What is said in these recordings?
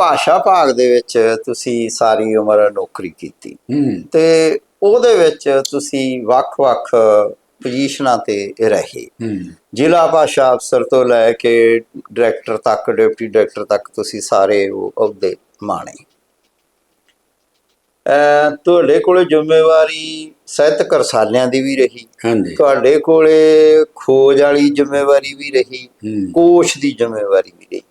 ਭਾਸ਼ਾ ਭਾਗ ਦੇ ਵਿੱਚ ਤੁਸੀਂ ਸਾਰੀ ਉਮਰ ਨੌਕਰੀ ਕੀਤੀ। ਤੇ ਉਹਦੇ ਵਿੱਚ ਤੁਸੀਂ ਵੱਖ-ਵੱਖ ਪੋਜੀਸ਼ਨਾਂ ਤੇ ਰਹੇ। ਜ਼ਿਲ੍ਹਾ ਭਾਸ਼ਾ ਅਫਸਰ ਤੋਂ ਲੈ ਕੇ ਡਾਇਰੈਕਟਰ ਤੱਕ ਡਿਪਟੀ ਡਾਇਰੈਕਟਰ ਤੱਕ ਤੁਸੀਂ ਸਾਰੇ ਉਹ ਅਹੁਦੇ ਮਾਣੇ। ਤੁਹਾਡੇ ਕੋਲੇ ਜ਼ਿੰਮੇਵਾਰੀ ਸਾਹਿਤਕ ਰਸਾਲਿਆਂ ਦੀ ਵੀ ਰਹੀ। ਹਾਂਜੀ। ਤੁਹਾਡੇ ਕੋਲੇ ਖੋਜ ਵਾਲੀ ਜ਼ਿੰਮੇਵਾਰੀ ਵੀ ਰਹੀ। ਕੋਸ਼ ਦੀ ਜ਼ਿੰਮੇਵਾਰੀ ਵੀ ਰਹੀ।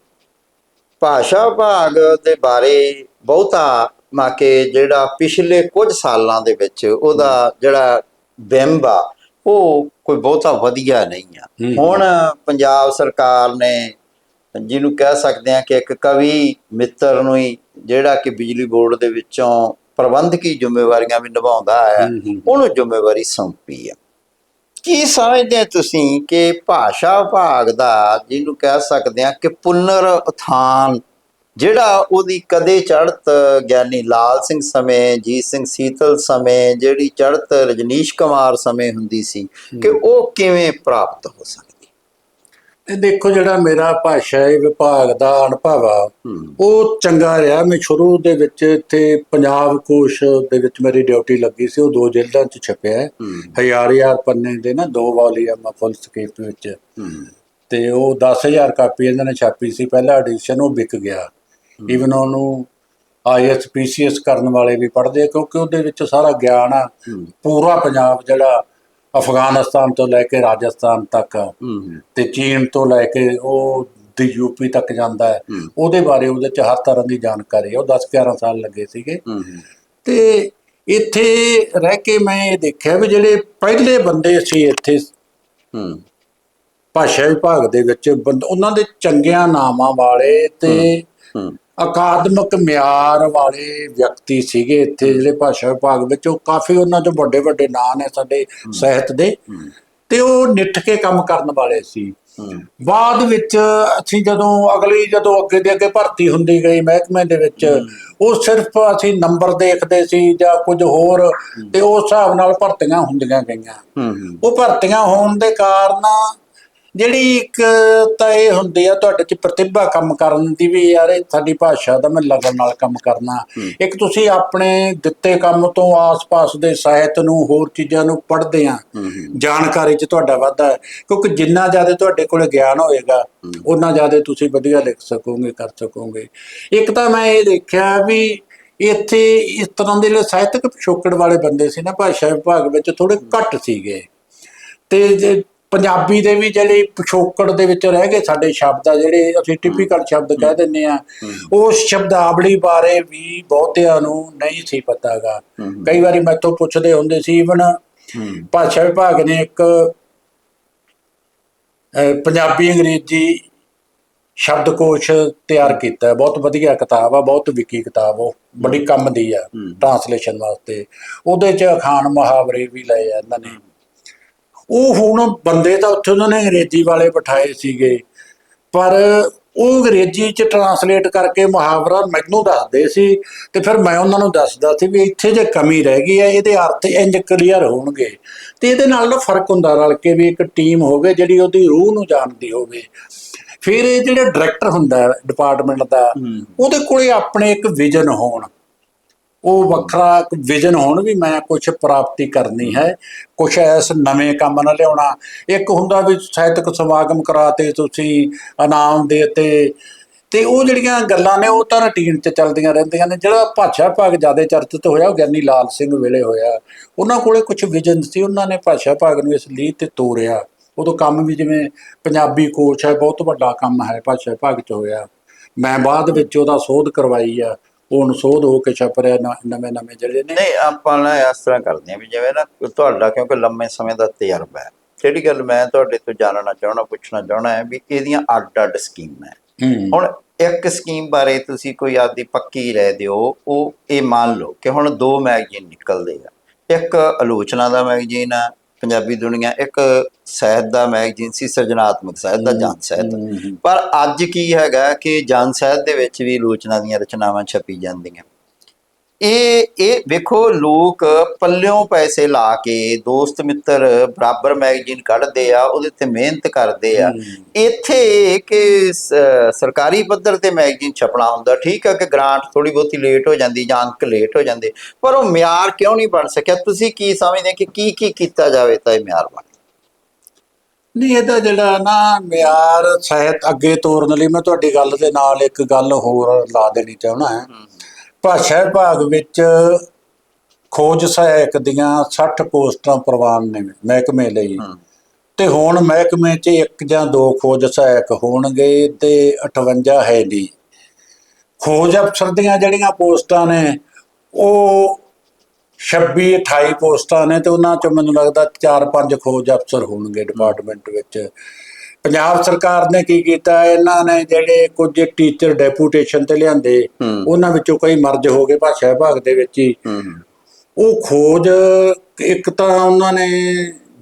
ਭਾਸ਼ਾ ਵਿਭਾਗ ਦੇ ਬਾਰੇ ਬਹੁਤਾ ਮਾਕੇ ਜਿਹੜਾ ਪਿਛਲੇ ਕੁਝ ਸਾਲਾਂ ਦੇ ਵਿੱਚ ਉਹਦਾ ਜਿਹੜਾ ਬਿੰਬ ਆ ਉਹ ਕੋਈ ਬਹੁਤਾ ਵਧੀਆ ਨਹੀਂ ਆ। ਹੁਣ ਪੰਜਾਬ ਸਰਕਾਰ ਨੇ ਜਿਹਨੂੰ ਕਹਿ ਸਕਦੇ ਆ ਕਿ ਇੱਕ ਕਵੀ ਮਿੱਤਰ ਨੂੰ ਹੀ ਜਿਹੜਾ ਕਿ ਬਿਜਲੀ ਬੋਰਡ ਦੇ ਵਿੱਚੋਂ ਪ੍ਰਬੰਧਕੀ ਜ਼ਿੰਮੇਵਾਰੀਆਂ ਵੀ ਨਿਭਾਉਂਦਾ ਹੂੰ। ਉਹਨੂੰ ਜ਼ਿੰਮੇਵਾਰੀ ਸੌਂਪੀ ਆ ਕੀ ਸਮਝਦੇ ਤੁਸੀਂ ਕਿ ਭਾਸ਼ਾ ਵਿਭਾਗ ਦਾ ਜਿਹਨੂੰ ਕਹਿ ਸਕਦੇ ਆ ਕਿ ਪੁਨਰ ਉਥਾਨ ਜਿਹੜਾ ਉਹਦੀ ਕਦੇ ਚੜ੍ਹਤ ਗਿਆਨੀ ਲਾਲ ਸਿੰਘ ਸਮੇਂ ਜੀਤ ਸਿੰਘ ਸੀਤਲ ਸਮੇਂ ਜਿਹੜੀ ਚੜ੍ਹਤ ਰਜਨੀਸ਼ ਕੁਮਾਰ ਸਮੇਂ ਹੁੰਦੀ ਸੀ ਕਿ ਉਹ ਕਿਵੇਂ ਪ੍ਰਾਪਤ ਹੋ ਸਕਦੀ ਇਹ ਦੇਖੋ ਜਿਹੜਾ ਮੇਰਾ ਭਾਸ਼ਾ ਵਿਭਾਗ ਦਾ ਅਨੁਭਵ ਆ। ਉਹ ਚੰਗਾ ਰਿਹਾ। ਮੈਂ ਸ਼ੁਰੂ ਦੇ ਵਿੱਚ ਇੱਥੇ ਪੰਜਾਬ ਕੋਸ਼ ਦੇ ਵਿੱਚ ਮੇਰੀ ਡਿਊਟੀ ਲੱਗੀ ਸੀ। ਉਹ ਦੋ ਜ਼ਿਲ੍ਹਿਆਂ 'ਚ ਛਪਿਆ ਹਜ਼ਾਰ ਹਜ਼ਾਰ ਪੰਨੇ ਦੇ ਨਾ ਦੋ ਵਾਲੀਅਮ ਫੁੱਲ ਸਕੇਪ ਵਿੱਚ। ਤੇ ਉਹ 10000 ਕਾਪੀ ਇਹਨਾਂ ਨੇ ਛਾਪੀ ਸੀ। ਪਹਿਲਾ ਐਡੀਸ਼ਨ ਉਹ ਵਿਕ ਗਿਆ। ਈਵਨ ਉਹਨੂੰ ਆਈਐਸ ਪੀਸੀਐਸ ਕਰਨ ਵਾਲੇ ਵੀ ਪੜ੍ਹਦੇ ਕਿਉਂਕਿ ਉਹਦੇ ਵਿੱਚ ਸਾਰਾ ਗਿਆਨ ਆ। ਪੂਰਾ ਪੰਜਾਬ ਜਿਹੜਾ ਅਫਗਾਨਿਸਤਾਨ ਤੋਂ ਲੈ ਕੇ ਰਾਜਸਥਾਨ ਤੱਕ ਤੇ ਚੀਨ ਤੋਂ ਲੈ ਕੇ ਉਹ ਦੀ ਯੂਪੀ ਤੱਕ ਜਾਂਦਾ ਹੈ। ਉਹਦੇ ਬਾਰੇ ਉਹਦੇ ਚ ਹਰ ਤਰ੍ਹਾਂ ਦੀ ਜਾਣਕਾਰੀ ਹੈ। ਉਹ 10 11 ਸਾਲ ਲੱਗੇ ਸੀਗੇ। ਤੇ ਇੱਥੇ ਰਹਿ ਕੇ ਮੈਂ ਇਹ ਦੇਖਿਆ ਵੀ ਜਿਹੜੇ ਪਹਿਲੇ ਬੰਦੇ ਸੀ ਇੱਥੇ ਭਾਸ਼ਾ ਵਿਭਾਗ ਦੇ ਵਿੱਚ ਉਹਨਾਂ ਦੇ ਚੰਗਿਆਂ ਨਾਮਾਂ ਵਾਲੇ ਤੇ ਅਕਾਦਮਿਕ ਮਿਆਰ ਵਾਲੇ ਵਿਅਕਤੀ ਸੀਗੇ ਇੱਥੇ ਜਿਹੜੇ ਭਾਸ਼ਾ ਵਿਭਾਗ ਵਿੱਚ ਉਹ ਕਾਫੀ ਉਹਨਾਂ ਚੋਂ ਵੱਡੇ ਵੱਡੇ ਨਾਂ ਨੇ ਸਾਡੇ ਸਾਹਿਤ ਦੇ। ਤੇ ਉਹ ਨਿੱਠ ਕੇ ਕੰਮ ਕਰਨ ਵਾਲੇ ਸੀ। ਬਾਅਦ ਵਿੱਚ ਅਸੀਂ ਜਦੋਂ ਅਗਲੀ ਜਦੋਂ ਅੱਗੇ ਦੇ ਅੱਗੇ ਭਰਤੀ ਹੁੰਦੀ ਗਈ ਮਹਿਕਮੇ ਦੇ ਵਿੱਚ ਉਹ ਸਿਰਫ ਅਸੀਂ ਨੰਬਰ ਦੇਖਦੇ ਸੀ ਜਾਂ ਕੁਝ ਹੋਰ ਤੇ ਉਸ ਹਿਸਾਬ ਨਾਲ ਭਰਤੀਆਂ ਹੁੰਦੀਆਂ ਗਈਆਂ। ਉਹ ਭਰਤੀਆਂ ਹੋਣ ਦੇ ਕਾਰਨ ਜਿਹੜੀ ਇੱਕ ਤਾਂ ਇਹ ਹੁੰਦੀ ਆ ਤੁਹਾਡੇ ਚ ਪ੍ਰਤਿਭਾ ਕੰਮ ਕਰਨ ਦੀ ਵੀ ਯਾਰ ਇਹ ਸਾਡੀ ਭਾਸ਼ਾ ਦਾ ਮੈਂ ਲਗਨ ਨਾਲ ਕੰਮ ਕਰਨਾ। ਇੱਕ ਤੁਸੀਂ ਆਪਣੇ ਦਿੱਤੇ ਕੰਮ ਤੋਂ ਆਸ-ਪਾਸ ਦੇ ਸਾਹਿਤ ਨੂੰ ਹੋਰ ਚੀਜ਼ਾਂ ਨੂੰ ਪੜ੍ਹਦੇ ਆ। ਜਾਣਕਾਰੀ ਚ ਤੁਹਾਡਾ ਵਾਧਾ ਕਿਉਂਕਿ ਜਿੰਨਾ ਜ਼ਿਆਦਾ ਤੁਹਾਡੇ ਕੋਲ ਗਿਆਨ ਹੋਏਗਾ ਉਹਨਾਂ ਜ਼ਿਆਦਾ ਤੁਸੀਂ ਵਧੀਆ ਲਿਖ ਸਕੋਗੇ ਕਰ ਸਕੋਗੇ। ਇੱਕ ਤਾਂ ਮੈਂ ਇਹ ਦੇਖਿਆ ਵੀ ਇੱਥੇ ਇਸ ਤਰ੍ਹਾਂ ਦੇ ਜਿਹੜੇ ਸਾਹਿਤਕ ਪਿਛੋਕੜ ਵਾਲੇ ਬੰਦੇ ਸੀ ਨਾ ਭਾਸ਼ਾ ਵਿਭਾਗ ਵਿੱਚ ਥੋੜੇ ਘੱਟ ਸੀਗੇ। ਤੇ ਜੇ ਪੰਜਾਬੀ ਦੇ ਵੀ ਜਿਹੜੇ ਪਿਛੋਕੜ ਦੇ ਵਿੱਚ ਰਹਿ ਗਏ ਸਾਡੇ ਸ਼ਬਦ ਆ ਜਿਹੜੇ ਅਸੀਂ ਟਿਪੀਕਲ ਸ਼ਬਦ ਕਹਿ ਦਿੰਨੇ ਆ ਉਸ ਸ਼ਬਦਾਵਲੀ ਬਾਰੇ ਵੀ ਬਹੁਤਿਆਂ ਨੂੰ ਨਹੀਂ ਸੀ ਪਤਾਗਾ। ਕਈ ਵਾਰੀ ਮੈਥੋਂ ਪੁੱਛਦੇ ਹੁੰਦੇ ਸੀ ਇਵਨ ਭਾਸ਼ਾ ਵਿਭਾਗ ਨੇ ਇੱਕ ਪੰਜਾਬੀ ਅੰਗਰੇਜ਼ੀ ਸ਼ਬਦਕੋਸ਼ ਤਿਆਰ ਕੀਤਾ। ਬਹੁਤ ਵਧੀਆ ਕਿਤਾਬ ਆ ਬਹੁਤ ਵਿਕੀ ਕਿਤਾਬ ਉਹ ਬੜੀ ਕੰਮ ਦੀ ਆ। ਟ੍ਰਾਂਸਲੇਸ਼ਨ ਵਾਸਤੇ। ਉਹਦੇ ਚ ਅਖਾਣ ਮੁਹਾਵਰੇ ਵੀ ਲਏ ਆ ਇਹਨਾਂ ਨੇ। ਉਹ ਹੁਣ ਬੰਦੇ ਤਾਂ ਉੱਥੇ ਉਹਨਾਂ ਨੇ ਅੰਗਰੇਜ਼ੀ ਵਾਲੇ ਬਿਠਾਏ ਸੀਗੇ। ਪਰ ਉਹ ਅੰਗਰੇਜ਼ੀ ਚ ਟਰਾਂਸਲੇਟ ਕਰਕੇ ਮੁਹਾਵਰਾ ਮੈਨੂੰ ਦੱਸਦੇ ਸੀ ਤੇ ਫਿਰ ਮੈਂ ਉਹਨਾਂ ਨੂੰ ਦੱਸਦਾ ਸੀ ਵੀ ਇੱਥੇ ਜੇ ਕਮੀ ਰਹਿ ਗਈ ਹੈ ਇਹਦੇ ਅਰਥ ਇੰਜ ਕਲੀਅਰ ਹੋਣਗੇ। ਤੇ ਇਹਦੇ ਨਾਲ ਨਾ ਫ਼ਰਕ ਹੁੰਦਾ ਰਲ ਕੇ ਵੀ ਇੱਕ ਟੀਮ ਹੋਵੇ ਜਿਹੜੀ ਉਹਦੀ ਰੂਹ ਨੂੰ ਜਾਣਦੀ ਹੋਵੇ। ਫਿਰ ਇਹ ਜਿਹੜੇ ਡਾਇਰੈਕਟਰ ਹੁੰਦਾ ਡਿਪਾਰਟਮੈਂਟ ਦਾ। ਉਹਦੇ ਕੋਲੇ ਆਪਣੇ ਇੱਕ ਵਿਜ਼ਨ ਹੋਣ। ਉਹ ਵੱਖਰਾ ਵਿਜ਼ਨ ਹੋਣ ਵੀ ਮੈਂ ਕੁਝ ਪ੍ਰਾਪਤੀ ਕਰਨੀ ਹੈ ਕੁਝ ਐਸ ਨਵੇਂ ਕੰਮ ਨਾਲ ਲਿਆਉਣਾ। ਇੱਕ ਹੁੰਦਾ ਵੀ ਸਾਹਿਤਕ ਸਮਾਗਮ ਕਰਾਤੇ ਤੁਸੀਂ ਇਨਾਮ ਦੇ ਤੇ ਉਹ ਜਿਹੜੀਆਂ ਗੱਲਾਂ ਨੇ ਉਹ ਤਾਂ ਰੁਟੀਨ 'ਚ ਚੱਲਦੀਆਂ ਰਹਿੰਦੀਆਂ ਨੇ। ਜਿਹੜਾ ਭਾਸ਼ਾ ਭਾਗ ਜ਼ਿਆਦਾ ਚਰਚਿਤ ਹੋਇਆ, ਉਹ ਗਿਆਨੀ ਲਾਲ ਸਿੰਘ ਵੇਲੇ ਹੋਇਆ। ਉਹਨਾਂ ਕੋਲੇ ਕੁਝ ਵਿਜ਼ਨ ਸੀ, ਉਹਨਾਂ ਨੇ ਭਾਸ਼ਾ ਭਾਗ ਨੂੰ ਇਸ ਲੀਹ ਤੇ ਤੋਰਿਆ। ਉਦੋਂ ਕੰਮ ਵੀ ਜਿਵੇਂ ਪੰਜਾਬੀ ਕੋਚ ਹੈ, ਬਹੁਤ ਵੱਡਾ ਕੰਮ ਹੈ, ਭਾਸ਼ਾ ਭਾਗ 'ਚ ਹੋਇਆ। ਮੈਂ ਬਾਅਦ ਵਿੱਚ ਉਹਦਾ ਸੋਧ ਕਰਵਾਈ ਆ। ਉਹ ਹੁਣ ਸੋਧ ਹੋ ਕੇ ਛਪ ਰਿਹਾ ਨਵੇਂ ਨਵੇਂ ਜਿਹੜੇ ਨੇ। ਨਹੀਂ ਆਪਾਂ ਨਾ ਇਸ ਤਰ੍ਹਾਂ ਕਰਦੇ ਹਾਂ ਵੀ ਜਿਵੇਂ ਨਾ ਤੁਹਾਡਾ ਕਿਉਂਕਿ ਲੰਮੇ ਸਮੇਂ ਦਾ ਤਜਰਬਾ ਹੈ। ਜਿਹੜੀ ਗੱਲ ਮੈਂ ਤੁਹਾਡੇ ਤੋਂ ਜਾਣਨਾ ਚਾਹਣਾ ਪੁੱਛਣਾ ਚਾਹਣਾ ਹੈ ਵੀ ਇਹਦੀਆਂ ਅੱਡ-ਅੱਡ ਸਕੀਮਾਂ ਹੈ। ਹੂੰ। ਹੁਣ ਇੱਕ ਸਕੀਮ ਬਾਰੇ ਤੁਸੀਂ ਕੋਈ ਆਪਦੀ ਪੱਕੀ ਰਹਿ ਦਿਓ ਉਹ ਇਹ ਮੰਨ ਲਓ ਕਿ ਹੁਣ ਦੋ ਮੈਗਜ਼ੀਨ ਨਿਕਲਦੇ ਆ। ਇੱਕ ਆਲੋਚਨਾ ਦਾ ਮੈਗਜ਼ੀਨ ਆ ਪੰਜਾਬੀ ਦੁਨੀਆ ਇੱਕ ਸਾਹਿਤ ਦਾ ਮੈਗਜ਼ੀਨ ਸੀ ਸਿਰਜਣਾਤਮਕ ਸਾਹਿਤ ਦਾ ਜਨ ਸਾਹਿਤ। ਪਰ ਅੱਜ ਕੀ ਹੈਗਾ ਕਿ ਜਨ ਸਾਹਿਤ ਦੇ ਵਿੱਚ ਵੀ ਆਲੋਚਨਾ ਦੀਆਂ ਰਚਨਾਵਾਂ ਛਪੀ ਜਾਂਦੀਆਂ ਇਹ ਇਹ ਵੇਖੋ ਲੋਕ ਪੱਲਿਓਂ ਪੈਸੇ ਲਾ ਕੇ ਦੋਸਤ ਮਿੱਤਰ ਬਰਾਬਰ ਮੈਗਜ਼ੀਨ ਕੱਢਦੇ ਆ ਉਹਦੇ ਤੇ ਮਿਹਨਤ ਕਰਦੇ ਆ। ਇੱਥੇ ਕਿ ਸਰਕਾਰੀ ਪੱਧਰ ਤੇ ਮੈਗਜ਼ੀਨ ਛਪਣਾ ਹੁੰਦਾ ਠੀਕ ਆ ਕਿ ਗ੍ਰਾਂਟ ਥੋੜੀ ਬਹੁਤੀ ਲੇਟ ਹੋ ਜਾਂਦੀ ਜਾਂ ਅੰਕ ਲੇਟ ਹੋ ਜਾਂਦੇ ਪਰ ਉਹ ਮਿਆਰ ਕਿਉਂ ਨਹੀਂ ਬਣ ਸਕਿਆ? ਤੁਸੀਂ ਕੀ ਸਮਝਦੇ ਕਿ ਕੀ ਕੀ ਕੀਤਾ ਜਾਵੇ ਤਾਂ ਇਹ ਮਿਆਰ ਬਣੇ ਨਹੀਂ ਇਹਦਾ ਜਿਹੜਾ ਨਾ ਮਿਆਰ ਸਾਹਿਤ ਅੱਗੇ ਤੋਰਨ ਲਈ ਮੈਂ ਤੁਹਾਡੀ ਗੱਲ ਦੇ ਨਾਲ ਇੱਕ ਗੱਲ ਹੋਰ ਲਾ ਦੇਣੀ ਚਾਹੁੰਦਾ ਹਾਂ। ਭਾਸ਼ਾ ਵਿਭਾਗ ਵਿੱਚ ਖੋਜ ਸਹਾਇਕ ਦੀਆਂ 60 ਪੋਸਟਾਂ ਪ੍ਰਵਾਨ ਨੇ ਮਹਿਕਮੇ ਲਈ। ਤੇ ਹੁਣ ਮਹਿਕਮੇ 'ਚ ਇੱਕ ਜਾਂ ਦੋ ਖੋਜ ਸਹਾਇਕ ਹੋਣਗੇ ਤੇ 58 ਹੈ ਨਹੀਂ। ਖੋਜ ਅਫਸਰ ਦੀਆਂ ਜਿਹੜੀਆਂ ਪੋਸਟਾਂ ਨੇ ਉਹ 26 28 ਪੋਸਟਾਂ ਨੇ ਤੇ ਉਹਨਾਂ 'ਚ ਮੈਨੂੰ ਲੱਗਦਾ 4-5 ਖੋਜ ਅਫਸਰ ਹੋਣਗੇ ਡਿਪਾਰਟਮੈਂਟ ਵਿੱਚ। ਪੰਜਾਬ ਸਰਕਾਰ ਨੇ ਕੀ ਕੀਤਾ ਇਹਨਾਂ ਨੇ ਜਿਹੜੇ ਕੁਝ ਟੀਚਰ ਡੈਪੂਟੇਸ਼ਨ ਤੇ ਲਿਆਂਦੇ। ਉਹਨਾਂ ਵਿੱਚੋਂ ਕਈ ਮਰਜ ਹੋ ਗਏ ਭਾਸ਼ਾ ਵਿਭਾਗ ਦੇ ਵਿੱਚ ਹੀ ਉਹ ਖੋਜ ਇੱਕ ਤਾਂ ਉਹਨਾਂ ਨੇ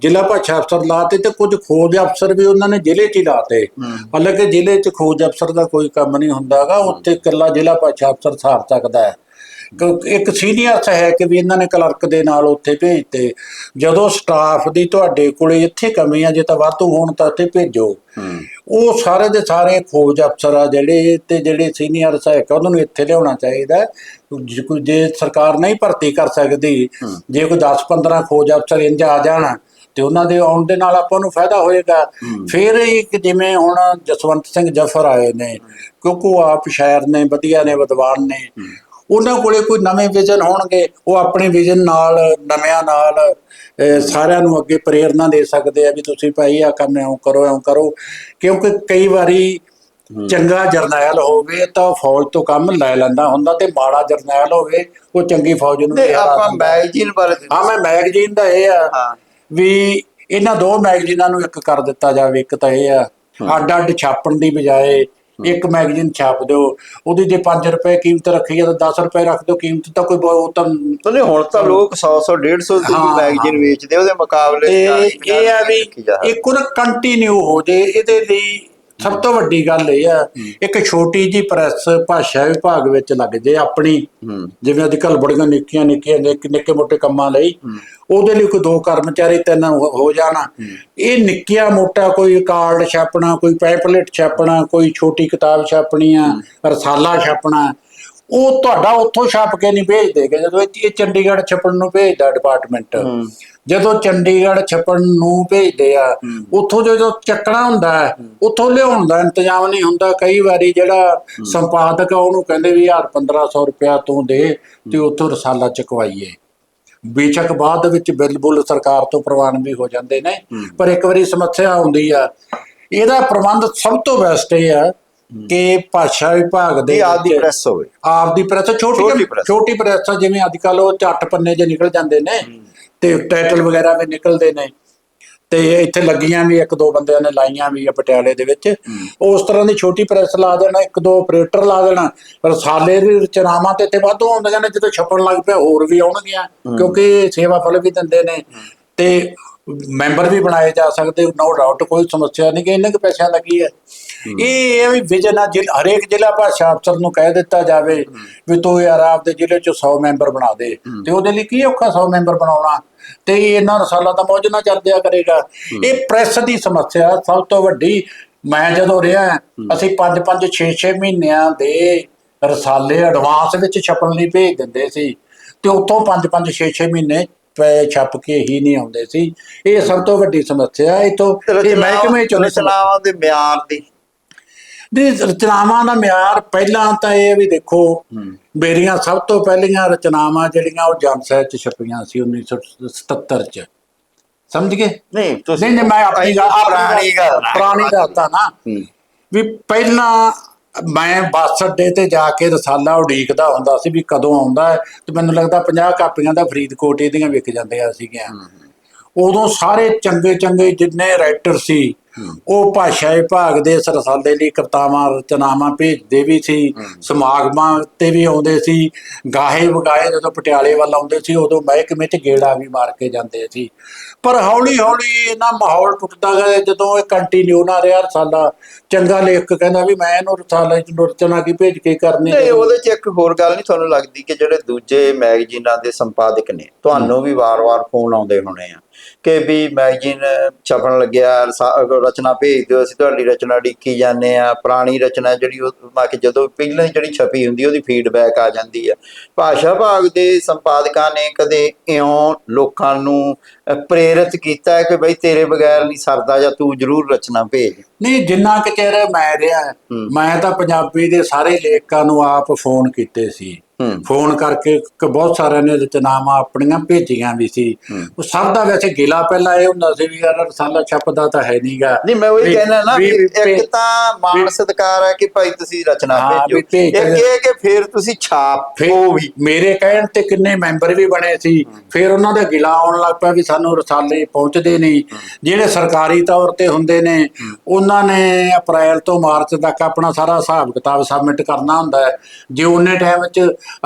ਜ਼ਿਲ੍ਹਾ ਭਾਸ਼ਾ ਅਫਸਰ ਲਾਤੇ ਤੇ ਕੁਝ ਖੋਜ ਅਫਸਰ ਵੀ ਉਹਨਾਂ ਨੇ ਜ਼ਿਲ੍ਹੇ 'ਚ ਹੀ ਲਾਤੇ। ਹਾਲਾਂਕਿ ਜ਼ਿਲ੍ਹੇ 'ਚ ਖੋਜ ਅਫਸਰ ਦਾ ਕੋਈ ਕੰਮ ਨਹੀਂ ਹੁੰਦਾਗਾ ਉੱਥੇ ਇਕੱਲਾ ਜ਼ਿਲ੍ਹਾ ਭਾਸ਼ਾ ਅਫਸਰ ਸਾਰ ਸਕਦਾ ਹੈ ਕਿਉਂਕਿ ਇੱਕ ਸੀਨੀਅਰ ਸਹਾਇਕ ਵੀ ਇਹਨਾਂ ਨੇ ਕਲਰਕ ਦੇ ਨਾਲ ਉੱਥੇ ਭੇਜਤੇ। ਜਦੋਂ ਸਟਾਫ ਦੀ ਤੁਹਾਡੇ ਕੋਲੇ ਇੱਥੇ ਕਮੀ ਆ ਜੇ ਤਾਂ ਵਾਧੂ ਹੋਣ ਤਾਂ ਇੱਥੇ ਭੇਜੋ। ਹੂੰ। ਉਹ ਸਾਰੇ ਦੇ ਸਾਰੇ ਖੋਜ ਅਫਸਰ ਆ ਜਿਹੜੇ ਤੇ ਜਿਹੜੇ ਸੀਨੀਅਰ ਸਹਾਇਕ ਉਹਨਾਂ ਨੂੰ ਇੱਥੇ ਲਿਆਉਣਾ ਚਾਹੀਦਾ ਹੈ। ਜੇ ਸਰਕਾਰ ਨਹੀਂ ਭਰਤੀ ਕਰ ਸਕਦੀ ਜੇ ਕੋਈ 10-15 ਖੋਜ ਅਫਸਰ ਇੰਜ ਆ ਜਾਣ ਤੇ ਉਹਨਾਂ ਦੇ ਆਉਣ ਦੇ ਨਾਲ ਆਪਾਂ ਨੂੰ ਫਾਇਦਾ ਹੋਏਗਾ। ਫਿਰ ਇੱਕ ਜਿਵੇਂ ਹੁਣ ਜਸਵੰਤ ਸਿੰਘ ਜਫਰ ਆਏ ਨੇ ਕਿਉਂਕਿ ਉਹ ਆਪ ਸ਼ਾਇਰ ਨੇ ਵਧੀਆ ਨੇ ਵਿਦਵਾਨ ਨੇ। ਉਹਨਾਂ ਕੋਲੇ ਕੋਈ ਨਵੇਂ ਵਿਜ਼ਨ ਹੋਣਗੇ ਉਹ ਆਪਣੇ ਵਿਜ਼ਨ ਨਾਲ ਨਵਿਆਂ ਨਾਲ ਸਾਰਿਆਂ ਨੂੰ ਅੱਗੇ ਪ੍ਰੇਰਣਾ ਦੇ ਸਕਦੇ ਆ ਵੀ ਤੁਸੀਂ ਭਾਈ ਆ ਕੰਮ ਇਉਂ ਕਰੋ ਇਉਂ ਕਰੋ। ਕਿਉਂਕਿ ਕਈ ਵਾਰੀ ਚੰਗਾ ਜਰਨੈਲ ਹੋਵੇ ਤਾਂ ਫੌਜ ਤੋਂ ਕੰਮ ਲੈ ਲੈਂਦਾ ਹੁੰਦਾ ਤੇ ਮਾੜਾ ਜਰਨੈਲ ਹੋਵੇ ਉਹ ਚੰਗੀ ਫੌਜ ਨੂੰ ਤੇ ਆਪਾਂ। ਮੈਗਜ਼ੀਨ ਬਾਰੇ ਹਾਂ ਮੈਂ ਮੈਗਜ਼ੀਨ ਦਾ ਇਹ ਆ ਵੀ ਇਹਨਾਂ ਦੋ ਮੈਗਜ਼ੀਨਾਂ ਨੂੰ ਇੱਕ ਕਰ ਦਿੱਤਾ ਜਾਵੇ ਇੱਕ ਤਾਂ ਇਹ ਆ ਅੱਡ ਅੱਡ ਛਾਪਣ ਦੀ ਬਜਾਏ ਇੱਕ ਮੈਗਜ਼ੀਨ ਛਾਪ ਦਿਓ ਉਹਦੀ ਜੇ 5 ਰੁਪਏ ਕੀਮਤ ਰੱਖੀ ਹੈ ਤਾਂ 10 ਰੁਪਏ ਰੱਖ ਦਿਓ ਕੀਮਤ ਤਾਂ ਕੋਈ ਬਹੁਤ ਤਾਂ ਤੁਨੇ ਹੁਣ ਤਾਂ ਲੋਕ 100 100 150 ਦੀ ਮੈਗਜ਼ੀਨ। ਵੇਚਦੇ ਉਹਦੇ ਮੁਕਾਬਲੇ ਤੇ 40, ਇਹ ਆ ਵੀ। ਇੱਕ ਉਹ ਕੰਟੀਨਿਊ ਹੋ ਜੇ ਇਹਦੇ ਲਈ ਸਭ ਤੋਂ ਵੱਡੀ ਗੱਲ ਇਹ ਆ ਇੱਕ ਛੋਟੀ ਜੀ ਪ੍ਰੈਸ ਭਾਸ਼ਾ ਵਿਭਾਗ ਵਿੱਚ ਲੱਗ ਜੇ ਆਪਣੀ ਜਿਵੇਂ ਅੱਜ ਕੱਲ ਬੜੀਆਂ ਨਿੱਕੀਆਂ ਨਿੱਕੀਆਂ ਨਿੱਕੇ ਮੋਟੇ ਕੰਮਾਂ ਲਈ ਉਹਦੇ ਲਈ ਕੋਈ ਦੋ ਕਰਮਚਾਰੀ ਤਿੰਨ ਹੋ ਜਾਣਾ। ਇਹ ਨਿੱਕੀਆਂ ਮੋਟਾ ਕੋਈ ਕਾਰਡ ਛਾਪਣਾ ਕੋਈ ਪੈਪਲੇਟ ਛਾਪਣਾ ਕੋਈ ਛੋਟੀ ਕਿਤਾਬ ਛਾਪਣੀ ਆ ਰਸਾਲਾ ਛਾਪਣਾ ਉਹ ਤੁਹਾਡਾ ਉੱਥੋਂ ਛਾਪ ਕੇ ਨਹੀਂ ਭੇਜਦੇਗੇ ਜਦੋਂ ਇਹ ਚੰਡੀਗੜ੍ਹ ਛਪਣ ਨੂੰ ਭੇਜਦਾ ਡਿਪਾਰਟਮੈਂਟ ਜਦੋਂ ਚੰਡੀਗੜ੍ਹ ਛਪਣ ਨੂੰ ਭੇਜਦੇ ਆ ਉੱਥੋਂ ਜਦੋਂ ਚੱਕਣਾ ਹੁੰਦਾ ਉੱਥੋਂ ਲਿਆਉਣ ਦਾ ਇੰਤਜ਼ਾਮ ਨਹੀਂ ਹੁੰਦਾ। ਕਈ ਵਾਰੀ ਜਿਹੜਾ ਸੰਪਾਦਕ ਆ ਉਹਨੂੰ ਕਹਿੰਦੇ ਵੀ ਯਾਰ 1500 ਰੁਪਇਆ ਤੂੰ ਦੇ ਤੇ ਉੱਥੋਂ ਰਸਾਲਾ ਚਕਵਾਈਏ। ਬੇਸ਼ੱਕ ਬਾਅਦ ਵਿੱਚ ਬਿੱਲ ਬੁੱਲ ਸਰਕਾਰ ਤੋਂ ਪ੍ਰਵਾਨ ਵੀ ਹੋ ਜਾਂਦੇ ਨੇ ਪਰ ਇੱਕ ਵਾਰੀ ਸਮੱਸਿਆ ਆਉਂਦੀ ਆ। ਇਹਦਾ ਪ੍ਰਬੰਧ ਸਭ ਤੋਂ ਬੈਸਟ ਇਹ ਆ ਕਿ ਭਾਸ਼ਾ ਵਿਭਾਗ ਦੇ ਇਹ ਵਿੱਚ ਪ੍ਰੈਸ ਹੋਵੇ। ਆਪ ਦੀ ਪ੍ਰੈਸ ਛੋਟੀ ਛੋਟੀ ਪ੍ਰੈਸ। ਜਿਵੇਂ ਅੱਜ ਕੱਲ ਉਹ ਝੱਟ ਪੰਨੇ ਜੇ ਨਿਕਲ ਜਾਂਦੇ ਨੇ ਤੇ ਟਾਈਟਲ ਵਗੈਰਾ ਵੀ ਨਿਕਲਦੇ ਨੇ। ਤੇ ਇੱਥੇ ਲੱਗੀਆਂ ਵੀ ਇੱਕ ਦੋ ਬੰਦਿਆਂ ਨੇ ਲਾਈਆਂ ਵੀ ਆ ਪਟਿਆਲੇ ਦੇ ਵਿੱਚ। ਉਸ ਤਰ੍ਹਾਂ ਦੀ ਛੋਟੀ ਪ੍ਰੈਸ ਲਾ ਦੇਣਾ ਇੱਕ ਦੋ ਆਪਰੇਟਰ ਲਾ ਦੇਣਾ। ਰਸਾਲੇ ਦੀ ਰਚਨਾਵਾਂ ਤੇ ਤੇ ਵਾਧੂ ਆਉਂਦੀਆਂ ਨੇ ਜਦੋਂ ਛਪਣ ਲੱਗ ਪਿਆ ਹੋਰ ਵੀ ਆਉਣਗੀਆਂ ਕਿਉਂਕਿ ਸੇਵਾ ਫਲ ਵੀ ਦਿੰਦੇ ਨੇ। ਤੇ ਮੈਂਬਰ ਵੀ ਬਣਾਏ ਜਾ ਸਕਦੇ ਨੋ ਡਾਊਟ ਕੋਈ ਸਮੱਸਿਆ ਨਹੀਂ ਕਿ ਇੰਨੇ ਕੁ ਪੈਸਿਆਂ ਦਾ ਕੀ ਹੈ। ਇਹ ਇਹ ਵੀ ਵਿਜਨ ਆ ਜ਼ਿਲ੍ਹਾ ਹਰੇਕ ਜ਼ਿਲ੍ਹਾ ਭਾਸ਼ਾ ਅਫਸਰ ਨੂੰ ਕਹਿ ਦਿੱਤਾ ਜਾਵੇ ਵੀ ਤੂੰ ਯਾਰ ਆਪਦੇ ਜ਼ਿਲ੍ਹੇ ਚ 100 ਮੈਂਬਰ ਬਣਾ ਦੇ। ਤੇ ਉਹਦੇ ਲਈ ਕੀ ਔਖਾ 100 ਮੈਂਬਰ ਬਣਾਉਣਾ? ਤੇ ਇਹਨਾਂ ਰਸਾਲਾ ਤਾਂ ਮੌਜ ਨਾਲ ਚੱਲ ਦਿਆ ਕਰੇਗਾ। ਇਹ ਪ੍ਰੈਸ ਦੀ ਸਮੱਸਿਆ ਸਭ ਤੋਂ ਵੱਡੀ ਮੈਂ ਜਦੋਂ ਰਿਹਾ ਅਸੀਂ 5 5 6 6 ਮਹੀਨਿਆਂ ਦੇ ਰਸਾਲੇ ਐਡਵਾਂਸ ਵਿੱਚ ਛਪਣ ਲਈ ਭੇਜ ਦਿੰਦੇ ਸੀ। ਤੇ ਉੱਥੋਂ 5 5 6 6 ਮਹੀਨੇ ਛਪ ਕੇ ਹੀ ਨਹੀਂ ਆਉਂਦੇ ਸੀ। ਇਹ ਸਭ ਤੋਂ ਵੱਡੀ ਸਮੱਸਿਆ ਇਹ ਤੋਂ ਇਹ ਮਹਿਕਮੇ ਚੋਂ ਰਚਨਾਵਾਂ ਦੇ ਮਿਆਰ ਦੀ। ਦੀ ਰਚਨਾਵਾਂ ਦਾ ਮਿਆਰ ਪਹਿਲਾਂ ਤਾਂ ਇਹ ਵੀ ਦੇਖੋ ਮੇਰੀਆਂ ਸਭ ਤੋਂ ਪਹਿਲੀਆਂ ਰਚਨਾਵਾਂ ਜਿਹੜੀਆਂ ਉਹ ਜਨ ਸਾਹਿਤ ਚ ਛਪੀਆਂ ਸੀ 1977 ਚ। ਸਮਝ ਗਏ? ਨਹੀਂ ਤੁਸੀਂ ਨਹੀਂ ਮੈਂ ਆਪਣੀ ਗੱਲ ਪੁਰਾਣੀ ਗੱਲ ਪੁਰਾਣੀ ਤਾਂ ਨਾ। ਵੀ ਪਹਿਲਾਂ ਮੈਂ ਬੱਸ ਅੱਡੇ ਤੇ ਜਾ ਕੇ ਰਸਾਲਾ ਉਡੀਕਦਾ ਹੁੰਦਾ ਸੀ ਵੀ ਕਦੋਂ ਆਉਂਦਾ ਤੇ ਮੈਨੂੰ ਲੱਗਦਾ 50 ਕਾਪੀਆਂ ਦਾ ਫਰੀਦਕੋਟ ਇਹਦੀਆਂ ਵਿਕ ਜਾਂਦੀਆਂ ਸੀਗੀਆਂ। ਉਦੋਂ ਸਾਰੇ ਚੰਗੇ ਚੰਗੇ ਜਿੰਨੇ ਰਾਈਟਰ ਸੀ ਉਹ ਭਾਸ਼ਾ ਵਿਭਾਗ ਦੇ ਇਸ ਰਸਾਲੇ ਲਈ ਕਵਿਤਾਵਾਂ ਰਚਨਾਵਾਂ ਭੇਜਦੇ ਵੀ ਸੀ ਸਮਾਗਮਾਂ ਤੇ ਵੀ ਆਉਂਦੇ ਸੀ ਗਾਹੇ ਵਗਾਏ ਜਦੋਂ ਪਟਿਆਲੇ ਵੱਲ ਆਉਂਦੇ ਸੀ ਉਦੋਂ ਮਹਿਕਮੇ 'ਚ ਗੇੜਾ ਵੀ ਮਾਰ ਕੇ ਜਾਂਦੇ ਸੀ। ਪਰ ਹੌਲੀ ਹੌਲੀ ਇਹਨਾਂ ਮਾਹੌਲ ਟੁੱਟਦਾ ਗਿਆ ਜਦੋਂ ਇਹ ਕੰਟੀਨਿਊ ਨਾ ਰਿਹਾ ਰਸਾਲਾ ਚੰਗਾ ਲੇਖਕ ਕਹਿੰਦਾ ਵੀ ਮੈਂ ਇਹਨੂੰ ਰਸਾਲੇ 'ਚ ਰਚਨਾ ਕੀ ਭੇਜ ਕੇ ਕਰਨੀ ਨਹੀਂ ਉਹਦੇ ਚ ਇੱਕ ਹੋਰ ਗੱਲ ਨਹੀਂ ਤੁਹਾਨੂੰ ਲੱਗਦੀ ਕਿ ਜਿਹੜੇ ਦੂਜੇ ਮੈਗਜ਼ੀਨਾਂ ਦੇ ਸੰਪਾਦਕ ਨੇ ਤੁਹਾਨੂੰ ਵੀ ਵਾਰ-ਵਾਰ ਫੋਨ ਆਉਂਦੇ ਹੋਣੇ ਆ। ਕਿ ਵੀ ਮੈਗਜ਼ੀਨ ਛਪਣ ਲੱਗਿਆ ਰਚਨਾ ਭੇਜ ਦਿਓ ਅਸੀਂ ਤੁਹਾਡੀ ਰਚਨਾ ਢੀਕੀ ਜਾਂਦੇ ਆ ਪੁਰਾਣੀ ਰਚਨਾ ਜਿਹੜੀ ਉਹ ਮਾ ਕਿ ਜਦੋਂ ਪਹਿਲਾਂ ਜਿਹੜੀ ਛਪੀ ਹੁੰਦੀ ਉਹਦੀ ਫੀਡਬੈਕ ਆ ਜਾਂਦੀ ਆ। ਭਾਸ਼ਾ ਭਾਗ ਦੇ ਸੰਪਾਦਕਾਂ ਨੇ ਕਦੇ ਇਉਂ ਲੋਕਾਂ ਨੂੰ ਪ੍ਰੇਰਿਤ ਕੀਤਾ ਕਿ ਬਈ ਤੇਰੇ ਬਗੈਰ ਨਹੀਂ ਸਰਦਾ ਜਾਂ ਤੂੰ ਜ਼ਰੂਰ ਰਚਨਾ ਭੇਜ। ਨਹੀਂ ਜਿੰਨਾ ਕਿ ਚਿਰ ਮੈਂ ਰਿਹਾ ਮੈਂ ਤਾਂ ਪੰਜਾਬੀ ਦੇ ਸਾਰੇ ਲੇਖਕਾਂ ਨੂੰ ਆਪ ਫੋਨ ਕੀਤੇ ਸੀ। ਫੋਨ ਕਰਕੇ ਕ- ਬਹੁਤ ਸਾਰਿਆਂ ਨੇ ਰਚਨਾਵਾਂ ਆਪਣੀਆਂ ਭੇਜੀਆਂ ਵੀ ਸੀ। ਉਹ ਸਭ ਦਾ ਵੈਸੇ ਗਿਲਾ ਪਹਿਲਾਂ ਇਹ ਹੁੰਦਾ ਸੀ ਵੀ ਯਾਰ ਰਸਾਲਾ ਛਪਦਾ ਤਾਂ ਹੈ ਨਹੀਂਗਾ ਨਹੀਂ ਮੈਂ ਉਹੀ ਕਹਿਣਾ ਨਾ ਇੱਕ ਤਾਂ ਵੀ- ਸਤਿਕਾਰ ਹੈ ਕਿ ਭਾਈ ਤੁਸੀਂ ਰਚਨਾ ਭੇਜੋ। ਇੱਕ ਇਹ ਕਿ ਫਿਰ ਤੁਸੀਂ ਛਾਪ ਉਹ ਵੀ। ਮੇਰੇ ਕਹਿਣ ਤੇ ਕਿੰਨੇ ਮੈਂਬਰ ਵੀ ਬਣੇ ਸੀ। ਫਿਰ ਉਹਨਾਂ ਦਾ ਗਿਲਾ ਆਉਣ ਲੱਗ ਪਿਆ ਵੀ ਸਾਨੂੰ ਰਸਾਲੇ ਪਹੁੰਚਦੇ ਨਹੀਂ ਜਿਹੜੇ ਸਰਕਾਰੀ ਤੌਰ ਤੇ ਹੁੰਦੇ ਨੇ ਉਹਨਾਂ ਨੇ ਅਪ੍ਰੈਲ ਤੋਂ ਮਾਰਚ ਤੱਕ ਆਪਣਾ ਸਾਰਾ ਹਿਸਾਬ ਕਿਤਾਬ ਸਬਮਿਟ ਕਰਨਾ ਹੁੰਦਾ ਹੈ। ਜੇ ਉਹਨੇ ਟਾਈਮ 'ਚ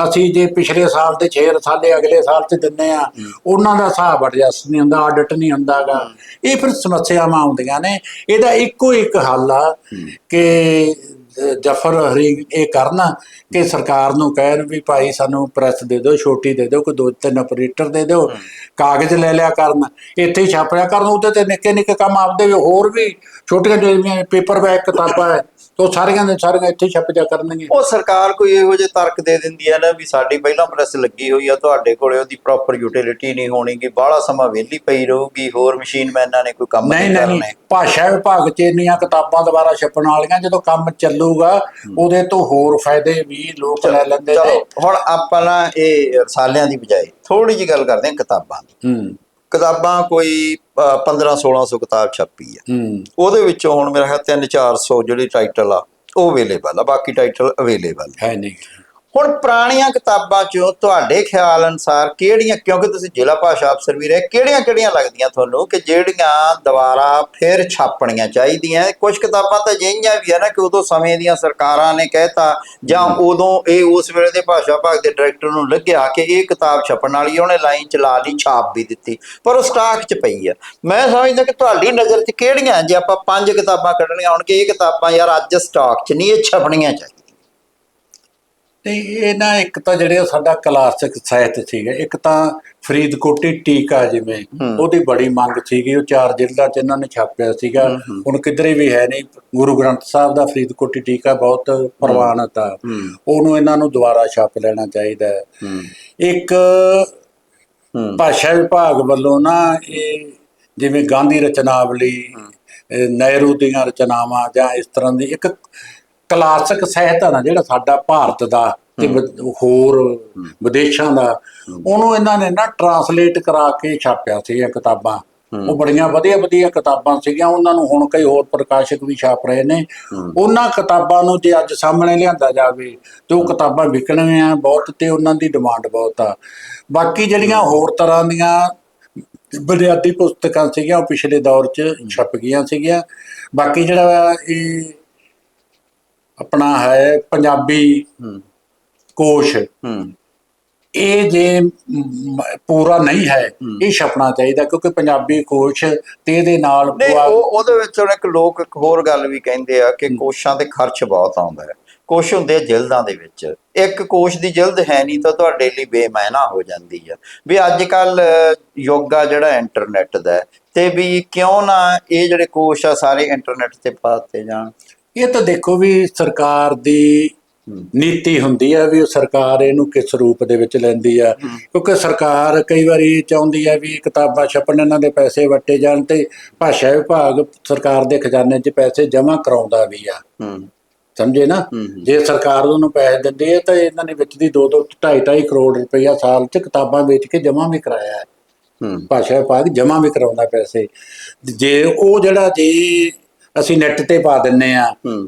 ਅਸੀਂ ਜੇ ਪਿਛਲੇ ਸਾਲ ਦੇ 6 ਰਸਾਲੇ ਅਗਲੇ ਸਾਲ 'ਚ ਦਿੰਨੇ ਆ, ਉਹਨਾਂ ਦਾ ਹਿਸਾਬ ਅਡਜਸਟ ਨਹੀਂ ਹੁੰਦਾ ਆਡਿਟ ਨਹੀਂ ਹੁੰਦਾਗਾ। ਇਹ ਫਿਰ ਸਮੱਸਿਆਵਾਂ ਆਉਂਦੀਆਂ ਨੇ। ਇਹਦਾ ਇੱਕੋ ਇੱਕ ਹੱਲ ਆ ਕਿ ਜਫਰ ਹਰੀ ਇਹ ਕਰਨ ਕਿ ਸਰਕਾਰ ਨੂੰ ਕਹਿਣ ਵੀ ਭਾਈ ਸਾਨੂੰ ਪ੍ਰੈਸ ਦੇ ਦਿਓ, ਛੋਟੀ ਦੇ ਦਿਓ, ਕੋਈ ਦੋ ਤਿੰਨ ਆਪਰੇਟਰ ਦੇ ਦਿਓ, ਕਾਗਜ਼ ਲੈ ਲਿਆ ਕਰਨ, ਇੱਥੇ ਹੀ ਛਾਪ ਲਿਆ ਕਰਨ, ਉਹਦੇ ਤੇ ਨਿੱਕੇ ਨਿੱਕੇ ਕੰਮ ਆਪਦੇ ਹੋਰ ਵੀ, ਛੋਟੀਆਂ ਜਿਹੜੀਆਂ ਪੇਪਰ ਬੈਕ ਕਿਤਾਬਾਂ ਉਹ ਸਾਰੀਆਂ ਦੇ ਸਾਰੀਆਂ ਇੱਥੇ ਛਪ ਜਾ ਕਰਨਗੀਆਂ ਉਹ ਸਰਕਾਰ ਕੋਈ ਇਹੋ ਜਿਹੇ ਤਰਕ ਦੇ ਦਿੰਦੀ ਹੈ ਨਾ ਵੀ ਸਾਡੀ ਪਹਿਲਾਂ ਪ੍ਰੈਸ ਲੱਗੀ ਹੋਈ ਆ ਤੁਹਾਡੇ ਕੋਲੇ ਉਹਦੀ ਪ੍ਰੋਪਰ ਯੂਟਿਲਿਟੀ ਨਹੀਂ ਹੋਣੀ ਕਿ ਬਾਹਲਾ ਸਮਾਂ ਵਿਹਲੀ ਪਈ ਰਹੂਗੀ ਹੋਰ ਮਸ਼ੀਨ ਮੈਨਾਂ ਨੇ ਕੋਈ ਕੰਮ ਨਹੀਂ ਨਹੀਂ ਨਹੀਂ ਕਰਨੇ ਭਾਸ਼ਾ ਵਿਭਾਗ ਚ ਇੰਨੀਆਂ ਕਿਤਾਬਾਂ ਦੁਬਾਰਾ ਛਪਣ ਵਾਲੀਆਂ ਜਦੋਂ ਕੰਮ ਚੱਲੂਗਾ ਉਹਦੇ ਤੋਂ ਹੋਰ ਫਾਇਦੇ ਵੀ ਲੋਕ ਲੈ ਲੈਂਦੇ ਨੇ। ਚਲੋ ਹੁਣ ਆਪਾਂ ਨਾ ਇਹ ਰਸਾਲਿਆਂ ਦੀ ਬਜਾਏ ਥੋੜੀ ਜੀ ਗੱਲ ਕਰਦੇ ਹਾਂ ਕਿਤਾਬਾਂ ਦੀ। ਹੂੰ। ਕਿਤਾਬਾਂ ਕੋਈ 15 1600 ਕਿਤਾਬ ਛਪੀ ਆ। ਹੂੰ। ਉਹਦੇ ਵਿੱਚੋਂ ਹੁਣ ਮੇਰਾ ਖਿਆਲ 3 400 ਜਿਹੜੀ ਟਾਈਟਲ ਆ ਉਹ ਅਵੇਲੇਬਲ ਆ ਬਾਕੀ ਟਾਈਟਲ ਅਵੇਲੇਬਲ ਹੈ ਨਹੀਂ। ਹੁਣ ਪੁਰਾਣੀਆਂ ਕਿਤਾਬਾਂ ਚੋਂ ਤੁਹਾਡੇ ਖਿਆਲ ਅਨਸਾਰ ਕਿਹੜੀਆਂ, ਕਿਉਂਕਿ ਤੁਸੀਂ ਜ਼ਿਲ੍ਹਾ ਭਾਸ਼ਾ ਅਫਸਰ ਵੀ ਰਹੇ, ਕਿਹੜੀਆਂ ਕਿਹੜੀਆਂ ਲੱਗਦੀਆਂ ਤੁਹਾਨੂੰ ਕਿ ਜਿਹੜੀਆਂ ਦੁਬਾਰਾ ਫਿਰ ਛਾਪਣੀਆਂ ਚਾਹੀਦੀਆਂ? ਕੁਝ ਕਿਤਾਬਾਂ ਤਾਂ ਅਜਿਹੀਆਂ ਵੀ ਆ ਨਾ ਕਿ ਉਦੋਂ ਸਮੇਂ ਦੀਆਂ ਸਰਕਾਰਾਂ ਨੇ ਕਹਿਤਾ, ਜਾਂ ਉਦੋਂ ਇਹ ਉਸ ਵੇਲੇ ਦੇ ਭਾਸ਼ਾ ਭਾਗ ਦੇ ਡਾਇਰੈਕਟਰ ਨੂੰ ਲੱਗਿਆ ਕਿ ਇਹ ਕਿਤਾਬ ਛਪਣ ਵਾਲੀ ਉਹਨੇ ਲਾਈਨ ਚਲਾ ਲਈ, ਛਾਪ ਵੀ ਦਿੱਤੀ, ਪਰ ਉਹ ਸਟਾਕ 'ਚ ਪਈ ਆ। ਮੈਂ ਸਮਝਦਾ ਕਿ ਤੁਹਾਡੀ ਨਜ਼ਰ 'ਚ ਕਿਹੜੀਆਂ, ਜੇ ਆਪਾਂ ਪੰਜ ਕਿਤਾਬਾਂ ਕੱਢਣੀਆਂ ਹੁਣ ਕਿ ਇਹ ਕਿਤਾਬਾਂ ਯਾਰ ਅੱਜ ਸਟਾਕ 'ਚ ਨਹੀਂ, ਇਹ ਛਪਣੀਆਂ ਚਾਹੀਦੀਆਂ। ਤੇ ਇਹ ਨਾ ਇੱਕ ਤਾਂ ਜਿਹੜੇ ਸਾਡਾ ਕਲਾਸਿਕ ਸਾਹਿਤ ਸੀਗਾ ਇੱਕ ਤਾਂ ਫਰੀਦਕੋਟੀ ਟੀਕਾ ਜਿਵੇਂ। ਉਹਦੀ ਬੜੀ ਮੰਗ ਸੀਗੀ ਉਹ ਚਾਰ ਜ਼ਿਲ੍ਹਾ ਚ ਇਹਨਾਂ ਨੇ ਛਾਪਿਆ ਸੀਗਾ। ਹੁਣ ਕਿਧਰੇ ਵੀ ਹੈ ਨਹੀਂ ਗੁਰੂ ਗ੍ਰੰਥ ਸਾਹਿਬ ਦਾ ਫਰੀਦਕੋਟੀ ਟੀਕਾ ਬਹੁਤ ਪ੍ਰਵਾਨਿਤ ਆ ਉਹਨੂੰ ਇਹਨਾਂ ਨੂੰ ਦੁਬਾਰਾ ਛਾਪ ਲੈਣਾ ਚਾਹੀਦਾ ਇੱਕ ਭਾਸ਼ਾ ਵਿਭਾਗ ਵੱਲੋਂ ਨਾ ਇਹ ਜਿਵੇਂ ਗਾਂਧੀ ਰਚਨਾਵਲੀ ਨਹਿਰੂ ਦੀਆਂ ਰਚਨਾਵਾਂ ਜਾਂ ਇਸ ਤਰ੍ਹਾਂ ਦੀ ਇੱਕ ਕਲਾਸਿਕ ਸਾਹਿਤ ਆ ਨਾ ਜਿਹੜਾ ਸਾਡਾ ਭਾਰਤ ਦਾ ਤੇ ਵ- ਹੋਰ ਵਿਦੇਸ਼ਾਂ ਦਾ। ਉਹਨੂੰ ਇਹਨਾਂ ਨੇ ਨਾ ਟਰਾਂਸਲੇਟ ਕਰਾ ਕੇ ਛਾਪਿਆ ਸੀ ਇਹ ਕਿਤਾਬਾਂ। ਉਹ ਬੜੀਆਂ ਵਧੀਆ ਵਧੀਆ ਕਿਤਾਬਾਂ ਸੀਗੀਆਂ। ਉਹਨਾਂ ਨੂੰ ਹੁਣ ਕਈ ਹੋਰ ਪ੍ਰਕਾਸ਼ਕ ਵੀ ਛਾਪ ਰਹੇ ਨੇ। ਉਹਨਾਂ ਕਿਤਾਬਾਂ ਨੂੰ ਜੇ ਅੱਜ ਸਾਹਮਣੇ ਲਿਆਂਦਾ ਜਾਵੇ ਤੇ ਉਹ ਕਿਤਾਬਾਂ ਵਿਕਣਗੀਆਂ ਬਹੁਤ ਤੇ ਉਹਨਾਂ ਦੀ ਡਿਮਾਂਡ ਬਹੁਤ ਆ। ਬਾਕੀ ਜਿਹੜੀਆਂ ਹੋਰ ਤਰ੍ਹਾਂ ਦੀਆਂ ਬੁਨਿਆਦੀ ਪੁਸਤਕਾਂ ਸੀਗੀਆਂ ਉਹ ਪਿਛਲੇ ਦੌਰ 'ਚ ਛਪ ਗਈਆਂ ਸੀਗੀਆਂ। ਬਾਕੀ ਜਿਹੜਾ ਇਹ ਆਪਣਾ ਹੈ ਪੰਜਾਬੀ ਕੋਸ਼। ਹੂੰ। ਇਹ ਜੇ ਪੂਰਾ ਨਹੀਂ ਹੈ ਇਹ ਛਪਣਾ ਚਾਹੀਦਾ ਕਿਉਂਕਿ ਪੰਜਾਬੀ ਕੋਸ਼ ਤੇ ਇਹਦੇ ਨਾਲ ਪੂਰਾ- ਉਹ ਉਹਦੇ ਵਿੱਚ ਹੁਣ ਇੱਕ ਲੋਕ ਇੱਕ ਹੋਰ ਗੱਲ ਵੀ ਕਹਿੰਦੇ ਆ ਕਿ ਕੋਸ਼ਾਂ ਤੇ ਖਰਚ ਬਹੁਤ ਆਉਂਦਾ ਹੈ। ਕੋਸ਼ ਹੁੰਦੇ ਆ ਜਿਲਦਾਂ ਦੇ ਵਿੱਚ। ਇੱਕ ਕੋਸ਼ ਦੀ ਜਿਲਦ ਹੈ ਨਹੀਂ ਤਾਂ ਤੁਹਾਡੇ ਲਈ ਬੇਮਾਇਨਾ ਹੋ ਜਾਂਦੀ ਆ। ਵੀ ਅੱਜ ਕੱਲ ਯੋਗਾ ਜਿਹੜਾ ਇੰਟਰਨੈਟ ਦਾ ਤੇ ਵੀ ਕਿਉਂ ਨਾ ਇਹ ਜਿਹੜੇ ਕੋਸ਼ ਆ ਸਾਰੇ ਇੰਟਰਨੈਟ ਤੇ ਪਾਤੇ ਜਾਣ। ਇਹ ਤਾਂ ਦੇਖੋ ਵੀ ਸਰਕਾਰ ਦੀ ਨੀਤੀ ਹੁੰਦੀ ਆ ਵੀ ਉਹ ਸਰਕਾਰ ਇਹਨੂੰ ਕਿਸ ਰੂਪ ਦੇ ਵਿੱਚ ਲੈਂਦੀ ਆ। ਕਿਉਂਕਿ ਸਰਕਾਰ ਕਈ ਵਾਰੀ ਚਾਹੁੰਦੀ ਆ ਵੀ ਕਿਤਾਬਾਂ ਛਪਣ ਇਹਨਾਂ ਦੇ ਪੈਸੇ ਵਟੇ ਜਾਣ ਤੇ ਭਾਸ਼ਾ ਵਿਭਾਗ ਸਰਕਾਰ ਦੇ ਖਜ਼ਾਨੇ 'ਚ ਪੈਸੇ ਜਮ੍ਹਾਂ ਕਰਾਉਂਦਾ ਵੀ ਆ। ਹੂੰ। ਸਮਝੇ ਨਾ? ਹੂੰ। ਜੇ ਸਰਕਾਰ ਉਹਨੂੰ ਪੈਸੇ ਦਿੰਦੀ ਹੈ ਤਾਂ ਇਹਨਾਂ ਨੇ ਵਿੱਚ ਦੀ 2 2 2.5 2.5 ਕਰੋੜ ਰੁਪਈਆ ਸਾਲ 'ਚ ਕਿਤਾਬਾਂ ਵੇਚ ਕੇ ਜਮ੍ਹਾਂ ਵੀ ਕਰਾਇਆ। ਹੈ ਹੂੰ। ਭਾਸ਼ਾ ਵਿਭਾਗ ਜਮ੍ਹਾਂ ਵੀ ਕਰਾਉਂਦਾ ਪੈਸੇ। ਜੇ ਉਹ ਜਿਹੜਾ ਜੇ ਅਸੀਂ ਨੈਟ ਤੇ ਪਾ ਦਿੰਨੇ ਆ।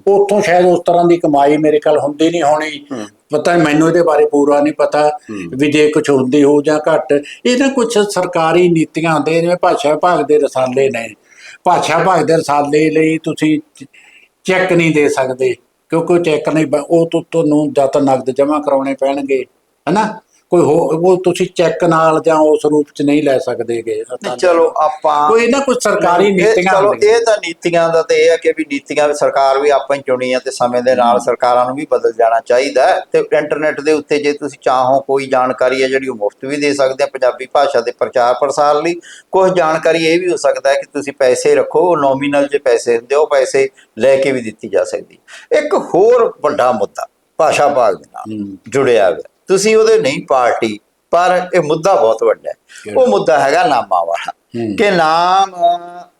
ਉੱਥੋਂ ਸ਼ਾਇਦ ਉਸ ਤਰ੍ਹਾਂ ਦੀ ਕਮਾਈ ਮੇਰੇ ਕੋਲ ਹੁੰਦੀ ਨਹੀਂ ਹੋਣੀ। ਪਤਾ ਨਹੀਂ, ਮੈਨੂੰ ਇਹਦੇ ਬਾਰੇ ਪੂਰਾ ਨਹੀਂ ਪਤਾ ਵੀ ਜੇ ਕੁਝ ਹੁੰਦੀ ਹੋ ਜਾਂ ਘੱਟ। ਇਹ ਨਾ ਕੁਝ ਸਰਕਾਰੀ ਨੀਤੀਆਂ ਹੁੰਦੇ ਜਿਵੇਂ ਭਾਸ਼ਾ ਵਿਭਾਗ ਦੇ ਰਸਾਲੇ ਨੇ। ਭਾਸ਼ਾ ਭਾਗ ਦੇ ਰਸਾਲੇ ਲਈ ਤੁਸੀਂ ਚੈੱਕ ਨਹੀਂ ਦੇ ਸਕਦੇ। ਕਿਉਂਕਿ ਚੈੱਕ ਨਹੀਂ ਉਹ ਤੋਂ ਤੁਹਾਨੂੰ ਜਾਂ ਤਾਂ ਨਗਦ ਜਮ੍ਹਾਂ ਕਰਾਉਣੇ ਪੈਣਗੇ। ਹਨਾ? ਕੋਈ ਹੋ ਉਹ ਤੁਸੀਂ ਚੈੱਕ ਨਾਲ ਜਾਂ ਉਸ ਰੂਪ ਚ ਨਹੀਂ ਲੈ ਸਕਦੇਗੇ। ਨਹੀਂ, ਚਲੋ ਆਪਾਂ ਕੋਈ ਨਾ ਕੋਈ ਸਰਕਾਰੀ ਇਹ- ਨੀਤੀਆਂ ਚਲੋ ਹੁੰਦੀਆਂ। ਇਹ ਤਾਂ ਨੀਤੀਆਂ ਦਾ ਤੇ ਇਹ ਹੈ ਕਿ ਵੀ ਨੀਤੀਆਂ ਸਰਕਾਰ ਵੀ ਆਪਾਂ ਹੀ ਚੁਣੀ ਆ ਤੇ ਸਮੇਂ ਦੇ ਨਾਲ ਸਰਕਾਰਾਂ ਨੂੰ ਵੀ ਬਦਲ ਜਾਣਾ ਚਾਹੀਦਾ ਹੈ ਤੇ ਇੰਟਰਨੈਟ ਦੇ ਉੱਤੇ ਜੇ ਤੁਸੀਂ ਚਾਹੋ ਕੋਈ ਜਾਣਕਾਰੀ ਹੈ ਜਿਹੜੀ ਉਹ ਮੁਫਤ ਵੀ ਦੇ ਸਕਦੇ ਆ ਪੰਜਾਬੀ ਭਾਸ਼ਾ ਦੇ ਪ੍ਰਚਾਰ ਪ੍ਰਸਾਰ ਲਈ। ਕੁਝ ਜਾਣਕਾਰੀ ਇਹ ਵੀ ਹੋ ਸਕਦਾ ਹੈ ਕਿ ਤੁਸੀਂ ਪੈਸੇ ਰੱਖੋ ਨੋਮੀਨਲ ਜੇ ਪੈਸੇ ਹੁੰਦੇ ਉਹ ਪੈਸੇ ਲੈ ਕੇ ਵੀ ਦਿੱਤੀ ਜਾ ਸਕਦੀ ਇੱਕ ਹੋਰ ਵੱਡਾ ਮੁੱਦਾ ਭਾਸ਼ਾ ਭਾਗ ਦੇ ਨਾਲ ਹੂੰ। ਜੁੜਿਆ ਹੋਇਆ। ਤੁਸੀਂ ਉਹਦੇ ਨਹੀਂ ਪਾਰਟੀ ਪਰ ਇਹ ਮੁੱਦਾ ਬਹੁਤ ਵੱਡਾ ਹੈ। ਉਹ ਮੁੱਦਾ ਹੈਗਾ ਨਾਮਾਂ ਵਾਲਾ। ਕਿ ਨਾਮ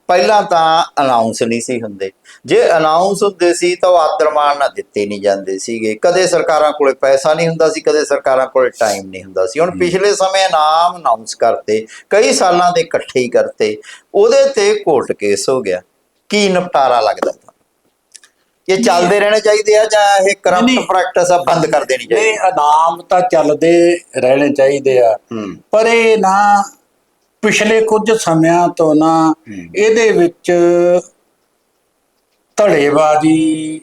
ਪਹਿਲਾਂ ਤਾਂ ਅਨਾਉਂਸ ਨਹੀਂ ਸੀ ਹੁੰਦੇ। ਜੇ ਅਨਾਉਂਸ ਹੁੰਦੇ ਸੀ ਤਾਂ ਉਹ ਆਦਰਮਾਨ ਨਾ ਦਿੱਤੇ ਨਹੀਂ ਜਾਂਦੇ ਸੀਗੇ। ਕਦੇ ਸਰਕਾਰਾਂ ਕੋਲੇ ਪੈਸਾ ਨਹੀਂ ਹੁੰਦਾ ਸੀ ਕਦੇ ਸਰਕਾਰਾਂ ਕੋਲੇ ਟਾਈਮ ਨਹੀਂ ਹੁੰਦਾ ਸੀ। ਹੁਣ ਪਿਛਲੇ ਸਮੇਂ ਨਾਮ ਅਨਾਉਂਸ ਕਰਤੇ ਕਈ ਸਾਲਾਂ ਦੇ ਇਕੱਠੇ ਹੀ ਕਰਤੇ। ਉਹਦੇ ਤੇ ਕੋਰਟ ਕੇਸ ਹੋ ਗਿਆ। ਕੀ ਨਿਪਟਾਰਾ ਲੱਗਦਾ? ਇਹ ਚੱਲਦੇ ਰਹਿਣੇ ਚਾਹੀਦੇ ਆ ਜਾਂ ਇਹ ਨਹੀਂ, ਕਰਪਟ ਨਹੀਂ। ਪ੍ਰੈਕਟਿਸ ਆ ਬੰਦ ਕਰ ਦੇਣੀ ਚਾਹੀਦੀ? ਇਹ ਇਨਾਮ ਤਾਂ ਚੱਲਦੇ ਰਹਿਣੇ ਚਾਹੀਦੇ ਆ। ਪਰ ਇਹ ਨਾ ਪਿਛਲੇ ਕੁਝ ਸਮਿਆਂ ਤੋਂ ਨਾ ਇਹਦੇ ਵਿੱਚ ਧੜੇਬਾਜ਼ੀ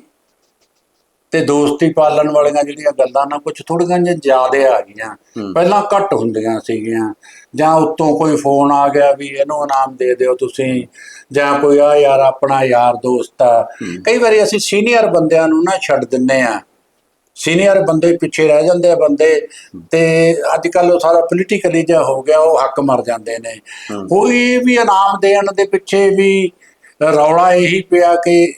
ਤੇ ਦੋਸਤੀ ਪਾਲਣ ਵਾਲੀਆਂ ਜਿਹੜੀਆਂ ਗੱਲਾਂ ਨਾ ਕੁਝ ਥੋੜੀਆਂ ਜਿਹੀਆਂ ਜ਼ਿਆਦੇ ਆ ਗਈਆਂ। ਪਹਿਲਾਂ ਘੱਟ ਹੁੰਦੀਆਂ ਸੀਗੀਆਂ। ਜਾਂ ਉੱਤੋਂ ਕੋਈ ਫੋਨ ਆ ਗਿਆ ਵੀ ਇਹਨੂੰ ਇਨਾਮ ਦੇ ਦਿਓ ਤੁਸੀਂ ਜਾਂ ਕੋਈ ਆ ਯਾਰ ਆਪਣਾ ਯਾਰ ਦੋਸਤ ਆ। ਕਈ ਵਾਰੀ ਅਸੀਂ ਸੀਨੀਅਰ ਬੰਦਿਆਂ ਨੂੰ ਨਾ ਛੱਡ ਦਿੰਨੇ ਆ ਸੀਨੀਅਰ ਬੰਦੇ ਪਿੱਛੇ ਰਹਿ ਜਾਂਦੇ ਆ ਬੰਦੇ ਤੇ ਅੱਜ ਕੱਲ ਉਹ ਸਾਰਾ ਪੋਲੀਟੀਕਲੀ ਜਿਹਾ ਹੋ ਗਿਆ ਉਹ ਹੱਕ ਮਰ ਜਾਂਦੇ ਨੇ। ਕੋਈ ਵੀ ਇਨਾਮ ਦੇਣ ਦੇ ਪਿੱਛੇ ਵੀ ਰੌਲਾ ਇਹੀ ਪਿਆ ਕਿ